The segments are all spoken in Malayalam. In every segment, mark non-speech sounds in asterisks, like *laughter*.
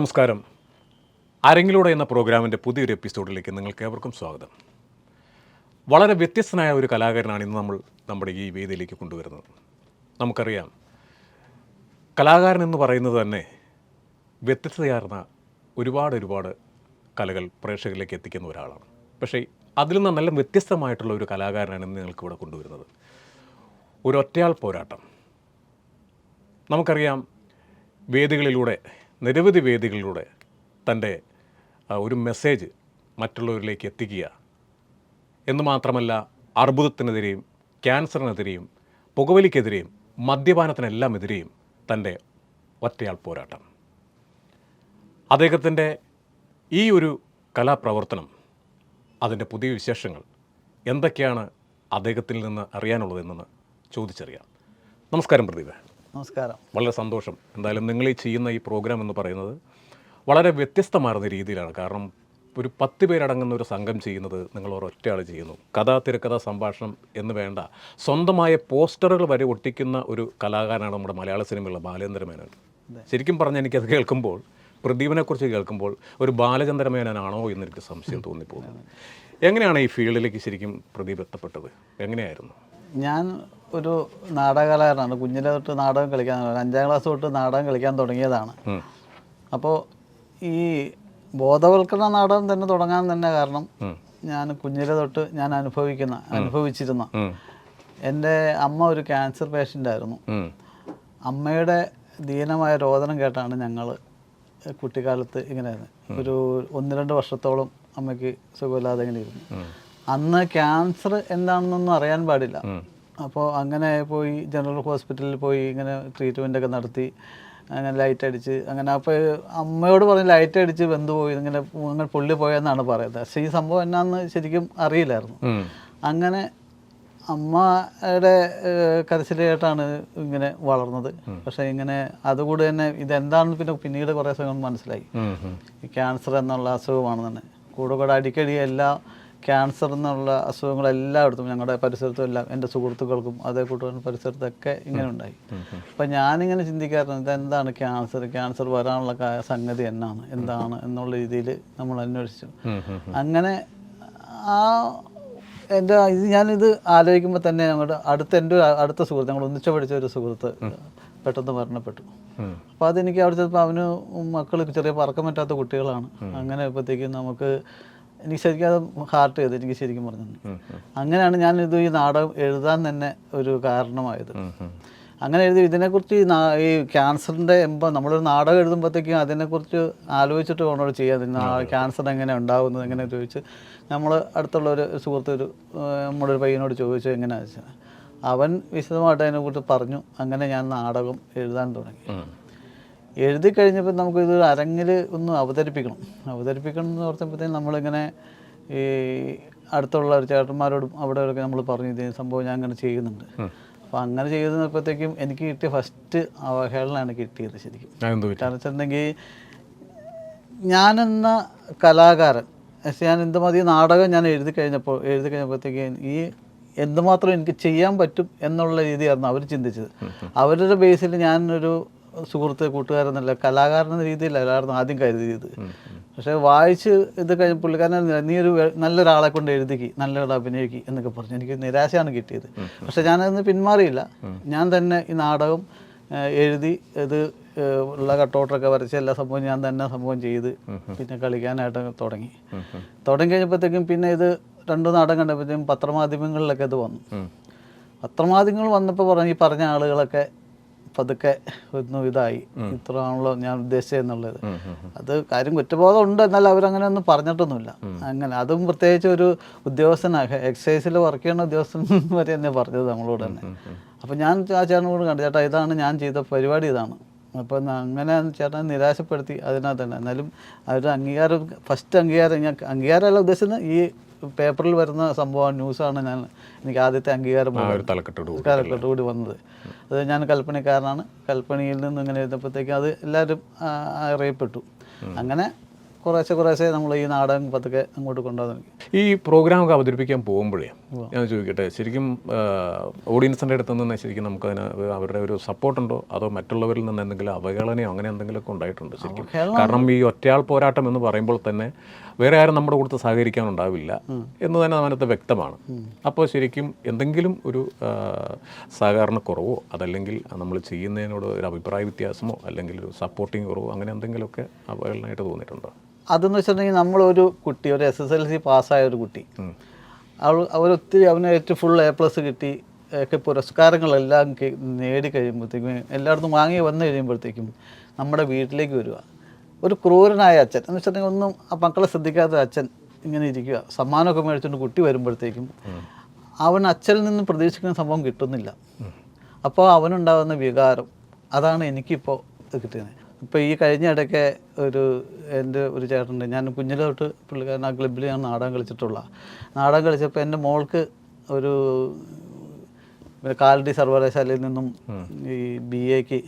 നമസ്കാരം. അരങ്ങിലൂടെ എന്ന പ്രോഗ്രാമിന്റെ പുതിയൊരു എപ്പിസോഡിലേക്ക് നിങ്ങൾക്ക് ഏവർക്കും സ്വാഗതം. വളരെ വ്യത്യസ്തനായ ഒരു കലാകാരനാണ് ഇന്ന് നമ്മൾ നമ്മുടെ ഈ വേദിയിലേക്ക് കൊണ്ടുവരുന്നത്. നമുക്കറിയാം കലാകാരൻ എന്ന് പറയുന്നത് തന്നെ വ്യത്യസ്തയാർന്ന ഒരുപാട് ഒരുപാട് കലകൾ പ്രേക്ഷകരിലേക്ക് എത്തിക്കുന്ന ഒരാളാണ്. പക്ഷേ അതിൽ നല്ല വ്യത്യസ്തമായിട്ടുള്ള ഒരു കലാകാരനാണ് ഇന്ന് നിങ്ങൾക്ക് ഇവിടെ കൊണ്ടുവരുന്നത്. ഒരൊറ്റയാൾ പോരാട്ടം. നമുക്കറിയാം വേദികളിലൂടെ നിരവധി വേദികളിലൂടെ തന്റെ ഒരു മെസ്സേജ് മറ്റുള്ളവരിലേക്ക് എത്തിക്കുക. എന്ന് മാത്രമല്ല അർബുദത്തിനെതിരെയും ക്യാൻസറിനെതിരെയും പുകവലിക്കെതിരെയും മദ്യപാനത്തിനെല്ലാം എതിരെയും തന്റെ ഒറ്റയാൾ പോരാട്ടം. അദ്ദേഹത്തിന്റെ ഈ ഒരു കലാപ്രവർത്തനം അതിന്റെ പുതിയ വിശേഷങ്ങൾ എന്തൊക്കെയാണ് അദ്ദേഹത്തിൽ നിന്ന് അറിയാനുള്ളതെന്ന് ചോദിച്ചറിയാം. നമസ്കാരം പ്രദീപ്. നമസ്കാരം. വളരെ സന്തോഷം. എന്തായാലും നിങ്ങൾ ഈ ചെയ്യുന്ന ഈ പ്രോഗ്രാം എന്ന് പറയുന്നത് വളരെ വ്യത്യസ്തമാർന്ന രീതിയിലാണ്. കാരണം ഒരു പത്ത് പേരടങ്ങുന്ന ഒരു സംഘം ചെയ്യുന്നത് നിങ്ങൾ ഒരൊറ്റയാൾ ചെയ്യുന്നു. കഥ തിരക്കഥ സംഭാഷണം എന്ന് വേണ്ട. സ്വന്തമായ പോസ്റ്ററുകൾ വരെ ഒട്ടിക്കുന്ന ഒരു കലാകാരനാണ് നമ്മുടെ മലയാള സിനിമയിലുള്ള ബാലേന്ദ്ര മേനോൻ. ശരിക്കും പറഞ്ഞാൽ എനിക്കത് കേൾക്കുമ്പോൾ പ്രദീപിനെക്കുറിച്ച് കേൾക്കുമ്പോൾ ഒരു ബാലചന്ദ്ര മേനോനാണോ എന്ന് എനിക്ക് സംശയം തോന്നിപ്പോകുന്നു. എങ്ങനെയാണ് ഈ ഫീൽഡിലേക്ക് ശരിക്കും പ്രദീപ് എത്തപ്പെട്ടത്? എങ്ങനെയായിരുന്നു? ഞാൻ ഒരു നാടകകലാകാരനാണ്. കുഞ്ഞിലെ തൊട്ട് നാടകം കളിക്കാൻ. അഞ്ചാം ക്ലാസ് തൊട്ട് നാടകം കളിക്കാൻ തുടങ്ങിയതാണ്. അപ്പോൾ ഈ ബോധവൽക്കരണ നാടകം തന്നെ തുടങ്ങാൻ തന്നെ കാരണം ഞാൻ കുഞ്ഞിലെ തൊട്ട് ഞാൻ അനുഭവിക്കുന്ന അനുഭവിച്ചിരുന്ന എന്റെ അമ്മ ഒരു ക്യാൻസർ പേഷ്യന്റ് ആയിരുന്നു. അമ്മയുടെ ദീനമായ രോദനം കേട്ടാണ് ഞങ്ങൾ കുട്ടിക്കാലത്ത് ഇങ്ങനെ ഒരു ഒന്ന് രണ്ട് വർഷത്തോളം അമ്മയ്ക്ക് സുഖമില്ലാതെ ഇങ്ങനെ ഇരുന്നു. അന്ന് ക്യാൻസർ എന്താണെന്നൊന്നും അറിയാൻ പാടില്ല. അപ്പോൾ അങ്ങനെ പോയി ജനറൽ ഹോസ്പിറ്റലിൽ പോയി ഇങ്ങനെ ട്രീറ്റ്മെന്റ് ഒക്കെ നടത്തി. അങ്ങനെ ലൈറ്റ് അടിച്ച് അങ്ങനെ അപ്പോൾ അമ്മയോട് പറഞ്ഞ് ലൈറ്റ് അടിച്ച് വെന്ത് പോയി ഇങ്ങനെ അങ്ങനെ പുള്ളി പോയെന്നാണ് പറയുന്നത്. പക്ഷേ ഈ സംഭവം എന്നാന്ന് ശരിക്കും അറിയില്ലായിരുന്നു. അങ്ങനെ അമ്മയുടെ കരച്ചിലായിട്ടാണ് ഇങ്ങനെ വളർന്നത്. പക്ഷേ ഇങ്ങനെ അതുകൂടി തന്നെ ഇതെന്താണെന്ന് പിന്നെ പിന്നീട് കുറേ സമയം മനസ്സിലായി. ഈ ക്യാൻസർ എന്നുള്ള അസുഖമാണ് തന്നെ. കൂടെ കൂടെ അടിക്കടി എല്ലാ ക്യാൻസർ എന്നുള്ള അസുഖങ്ങളെല്ലായിടത്തും ഞങ്ങളുടെ പരിസരത്തും എല്ലാം എന്റെ സുഹൃത്തുക്കൾക്കും അതേ കൂട്ടുകാരുടെ പരിസരത്തൊക്കെ ഇങ്ങനെ ഉണ്ടായി. അപ്പം ഞാനിങ്ങനെ ചിന്തിക്കാറുണ്ട് ഇതെന്താണ് ക്യാൻസർ ക്യാൻസർ വരാനുള്ള സംഗതി എന്നാണ് എന്താണ് എന്നുള്ള രീതിയിൽ നമ്മൾ അന്വേഷിച്ചു. അങ്ങനെ ആ എന്റെ ഇത് ഞാനിത് ആലോചിക്കുമ്പോൾ തന്നെ ഞങ്ങളുടെ അടുത്ത എന്റെ അടുത്ത സുഹൃത്ത് ഞങ്ങൾ ഒന്നിച്ചു പഠിച്ച ഒരു സുഹൃത്ത് പെട്ടെന്ന് മരണപ്പെട്ടു. അപ്പം അപ്പോൾ അതെനിക്ക് അവിടെ ചെന്നപ്പോൾ അവന് മക്കൾ ചെറിയ പറക്കം പറ്റാത്ത കുട്ടികളാണ്. അങ്ങനെ ആയപ്പോഴത്തേക്കും നമുക്ക് എനിക്ക് ശരിക്കും അത് ഹാർട്ട് ചെയ്തു. എനിക്ക് ശരിക്കും പറഞ്ഞു. അങ്ങനെയാണ് ഞാൻ ഇത് ഈ നാടകം എഴുതാൻ തന്നെ ഒരു കാരണമായത്. അങ്ങനെ എഴുതി ഇതിനെക്കുറിച്ച് ഈ ക്യാൻസറിന്റെ എമ്പോൾ നമ്മളൊരു നാടകം എഴുതുമ്പോഴത്തേക്കും അതിനെക്കുറിച്ച് ആലോചിച്ചിട്ട് വേണം ചെയ്യാൻ. ക്യാൻസർ എങ്ങനെ ഉണ്ടാകുന്നത് എങ്ങനെ ചോദിച്ച് നമ്മൾ അടുത്തുള്ള ഒരു സുഹൃത്ത് ഒരു നമ്മുടെ ഒരു പയ്യനോട് ചോദിച്ചു എങ്ങനെയാണെന്ന് വെച്ചാൽ അവൻ വിശദമായിട്ട് അതിനെക്കുറിച്ച് പറഞ്ഞു. അങ്ങനെ ഞാൻ നാടകം എഴുതാൻ തുടങ്ങി. എഴുതി കഴിഞ്ഞപ്പോൾ നമുക്കിത് അരങ്ങിൽ ഒന്ന് അവതരിപ്പിക്കണം. അവതരിപ്പിക്കണം എന്ന് പറഞ്ഞപ്പോഴത്തേക്കും നമ്മളിങ്ങനെ ഈ അടുത്തുള്ള ഒരു ചേട്ടന്മാരോടും അവിടെ ഒക്കെ നമ്മൾ പറഞ്ഞു ഇതേ സംഭവം ഞാൻ അങ്ങനെ ചെയ്യുന്നുണ്ട്. അപ്പോൾ അങ്ങനെ ചെയ്തപ്പോഴത്തേക്കും എനിക്ക് കിട്ടിയ ഫസ്റ്റ് അവഹേളനാണ് കിട്ടിയത് ശരിക്കും? കാരണം വെച്ചിട്ടുണ്ടെങ്കിൽ ഞാനെന്ന കലാകാരൻ ഞാൻ എന്തുമതി നാടകം ഞാൻ എഴുതി കഴിഞ്ഞപ്പോൾ എഴുതി കഴിഞ്ഞപ്പോഴത്തേക്ക് ഈ എന്തുമാത്രം എനിക്ക് ചെയ്യാൻ പറ്റും എന്നുള്ള രീതിയായിരുന്നു അവർ ചിന്തിച്ചത്. അവരുടെ ബേസിൽ ഞാനൊരു സുഹൃത്ത് കൂട്ടുകാരെന്നല്ല കലാകാരൻ എന്ന രീതിയിലല്ലായിരുന്നു ആദ്യം കരുതിയത്. പക്ഷേ വായിച്ച് ഇത് കഴിഞ്ഞ പുള്ളിക്കാരൻ നീ ഒരു നല്ലൊരാളെ കൊണ്ട് എഴുതിക്ക് നല്ലൊരാളെ അഭിനയിക്കി എന്നൊക്കെ പറഞ്ഞു. എനിക്ക് നിരാശയാണ് കിട്ടിയത്. പക്ഷേ ഞാനതിന് പിന്മാറിയില്ല. ഞാൻ തന്നെ ഈ നാടകം എഴുതി ഇത് ഉള്ള കട്ടൗട്ടൊക്കെ വരച്ച് എല്ലാ സംഭവം ഞാൻ തന്നെ സംഭവം ചെയ്ത് പിന്നെ കളിക്കാനായിട്ട് തുടങ്ങി. തുടങ്ങി കഴിഞ്ഞപ്പോഴത്തേക്കും പിന്നെ ഇത് രണ്ട് നാടകം കണ്ടപ്പോഴത്തേക്കും പത്രമാധ്യമങ്ങളിലൊക്കെ ഇത് വന്നു. പത്രമാധ്യമങ്ങൾ വന്നപ്പോൾ പറഞ്ഞു ഈ പറഞ്ഞ ആളുകളൊക്കെ പതുക്കെ ഒന്നും ഇതായി. ഇത്ര ആണല്ലോ ഞാൻ ഉദ്ദേശിച്ചത് എന്നുള്ളത് ഉം. ഉം. അത് കാര്യം കുറ്റബോധം ഉണ്ട് എന്നാൽ അവരങ്ങനെ ഒന്നും പറഞ്ഞിട്ടൊന്നുമില്ല അങ്ങനെ അതും പ്രത്യേകിച്ച് ഒരു ഉദ്യോഗസ്ഥനാണ് എക്സൈസിൽ വർക്ക് ചെയ്യുന്ന ഉദ്യോഗസ്ഥൻ *laughs* വരെ തന്നെ പറഞ്ഞത് നമ്മളോട് തന്നെ. അപ്പോൾ ഞാൻ ആ ചേട്ടനോട് കണ്ടു ചേട്ടാ ഇതാണ് ഞാൻ ചെയ്ത പരിപാടി ഇതാണ്. അപ്പം അങ്ങനെ ചേട്ടനെ നിരാശപ്പെടുത്തി അതിനകത്ത് തന്നെ. എന്നാലും അവരുടെ അംഗീകാരം ഫസ്റ്റ് അംഗീകാരം ഞാൻ അംഗീകാരമല്ല ഉദ്ദേശിച്ചത് ഈ പേപ്പറിൽ വരുന്ന സംഭവം ന്യൂസാണ് ഞാൻ എനിക്ക് ആദ്യത്തെ അംഗീകാരം തലക്കെട്ട് തലക്കെട്ടോട് കൂടി. വന്നത്. അത് ഞാൻ കൽപ്പണിക്കാരനാണ് കൽപ്പണിയിൽ നിന്ന് ഇങ്ങനെ എഴുതപ്പോഴത്തേക്കും അത് എല്ലാവരും അറിയപ്പെട്ടു. അങ്ങനെ കുറേശ്ശെ കുറേശ്ശെ നമ്മൾ ഈ നാടകം പതുക്കെ അങ്ങോട്ട് കൊണ്ടുവന്നു ഈ പ്രോഗ്രാം ഒക്കെ അവതരിപ്പിക്കാൻ പോകുമ്പോഴേ ഞാൻ ചോദിക്കട്ടെ ശരിക്കും ഓഡിയൻസിന്റെ അടുത്ത് നിന്ന് ശരിക്കും നമുക്ക് അതിന് അവരുടെ ഒരു സപ്പോർട്ടുണ്ടോ അതോ മറ്റുള്ളവരിൽ നിന്ന് എന്തെങ്കിലും അവഹേളനയോ അങ്ങനെ എന്തെങ്കിലുമൊക്കെ ഉണ്ടായിട്ടുണ്ടോ ശരിക്കും? കാരണം ഈ ഒറ്റയാൾ പോരാട്ടം എന്ന് പറയുമ്പോൾ തന്നെ വേറെ ആരും നമ്മുടെ കൂടെ സഹകരിക്കാനുണ്ടാവില്ല എന്ന് തന്നെ അതിനകത്ത് വ്യക്തമാണ്. അപ്പോൾ ശരിക്കും എന്തെങ്കിലും ഒരു സഹകരണക്കുറവോ അതല്ലെങ്കിൽ നമ്മൾ ചെയ്യുന്നതിനോട് ഒരു അഭിപ്രായ വ്യത്യാസമോ അല്ലെങ്കിൽ ഒരു സപ്പോർട്ടിങ് കുറവോ അങ്ങനെ എന്തെങ്കിലുമൊക്കെ അവഹേളനായിട്ട് തോന്നിയിട്ടുണ്ടോ? അതെന്ന് വെച്ചിട്ടുണ്ടെങ്കിൽ നമ്മളൊരു കുട്ടി ഒരു എസ് എസ് എൽ സി പാസ്സായ ഒരു കുട്ടി. അവൾ അവരൊത്തിരി അവന് ഏറ്റവും ഫുൾ എ പ്ലസ് കിട്ടി ഒക്കെ പുരസ്കാരങ്ങളെല്ലാം നേടി കഴിയുമ്പോഴത്തേക്കും എല്ലായിടത്തും വാങ്ങി വന്നു കഴിയുമ്പോഴത്തേക്കും നമ്മുടെ വീട്ടിലേക്ക് വരിക ഒരു ക്രൂരനായ അച്ഛൻ. എന്ന് വെച്ചിട്ടുണ്ടെങ്കിൽ ഒന്നും ആ മക്കളെ ശ്രദ്ധിക്കാത്ത അച്ഛൻ ഇങ്ങനെ ഇരിക്കുക. സമ്മാനമൊക്കെ മേടിച്ചുകൊണ്ട് കുട്ടി വരുമ്പോഴത്തേക്കും അവൻ അച്ഛനിൽ നിന്ന് പ്രതീക്ഷിക്കുന്ന സംഭവം കിട്ടുന്നില്ല. അപ്പോൾ അവനുണ്ടാകുന്ന വികാരം അതാണ് എനിക്കിപ്പോൾ കിട്ടുന്നത് ഇപ്പോൾ ഈ കഴിഞ്ഞ ഇടയ്ക്ക് ഒരു എന്റെ ഒരു ചേട്ടനുണ്ട്. ഞാൻ കുഞ്ഞിലെ തൊട്ട് പുള്ളിക്കാരൻ ആ ക്ലബ്ബിൽ ഞാൻ നാടകം കളിച്ചിട്ടുള്ള. നാടകം കളിച്ചപ്പോൾ എന്റെ മോൾക്ക് ഒരു കാലടി സർവകലാശാലയിൽ നിന്നും ഈ ബി എക്ക്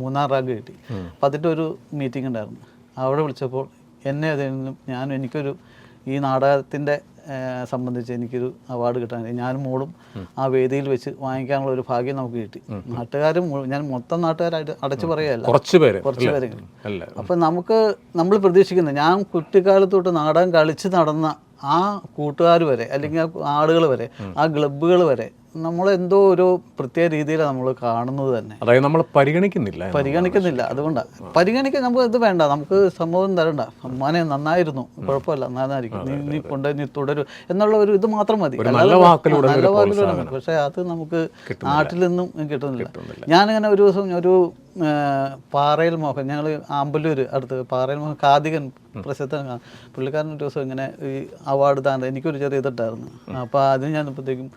മൂന്നാം റാങ്ക് കിട്ടി. അപ്പം അതിന്റെ ഒരു മീറ്റിംഗ് ഉണ്ടായിരുന്നു. അവിടെ വിളിച്ചപ്പോൾ എന്നെ അതിൽ നിന്നും ഞാനും എനിക്കൊരു ഈ നാടകത്തിന്റെ സംബന്ധിച്ച് എനിക്കൊരു അവാർഡ് കിട്ടാൻ ഞാനും മോളും ആ വേദിയിൽ വെച്ച് വാങ്ങിക്കാനുള്ള ഒരു ഭാഗ്യം നമുക്ക് കിട്ടി. നാട്ടുകാരും ഞാൻ മൊത്തം നാട്ടുകാരായിട്ട് അടച്ചു പറയുകയല്ല. കുറച്ച് പേര്. കുറച്ച് പേര് അപ്പം നമുക്ക് നമ്മൾ പ്രതീക്ഷിക്കുന്നത് ഞാൻ കുട്ടിക്കാലത്തോട്ട് നാടകം കളിച്ച് നടന്ന ആ കൂട്ടുകാർ വരെ അല്ലെങ്കിൽ ആ ആളുകൾ വരെ ആ ക്ലബ്ബുകൾ വരെ നമ്മളെന്തോ ഒരു പ്രത്യേക രീതിയിലാണ് നമ്മൾ കാണുന്നത് തന്നെ. അതായത് നമ്മൾ പരിഗണിക്കുന്നില്ല പരിഗണിക്കുന്നില്ല അതുകൊണ്ടാണ് പരിഗണിക്കാൻ നമുക്ക് ഇത് വേണ്ട നമുക്ക് സമൂഹം തരണ്ട. അമ്മാനെ നന്നായിരുന്നു കുഴപ്പമില്ല നന്നായിരിക്കും. നീ നീ കൊണ്ട് നീ തുടരും എന്നുള്ള ഒരു ഇത് മാത്രം മതി. നല്ല വാക്കിലൂടെ. പക്ഷേ അത് നമുക്ക് നാട്ടിൽ നിന്നും കിട്ടുന്നില്ല. ഞാനിങ്ങനെ ഒരു ദിവസം ഒരു പാറയിൽ മോഹൻ ഞങ്ങൾ ആമ്പല്ലൂർ അടുത്ത് പാറയിൽ മോഹൻ കാതികൻ പ്രസിദ്ധ പുള്ളിക്കാരൻ ഒരു ദിവസം ഇങ്ങനെ ഈ അവാർഡ് താൻ എനിക്കൊരു ചെറിയ ഇതുണ്ടായിരുന്നു. അപ്പോൾ അതിന് ഞാനിപ്പോഴത്തേക്കും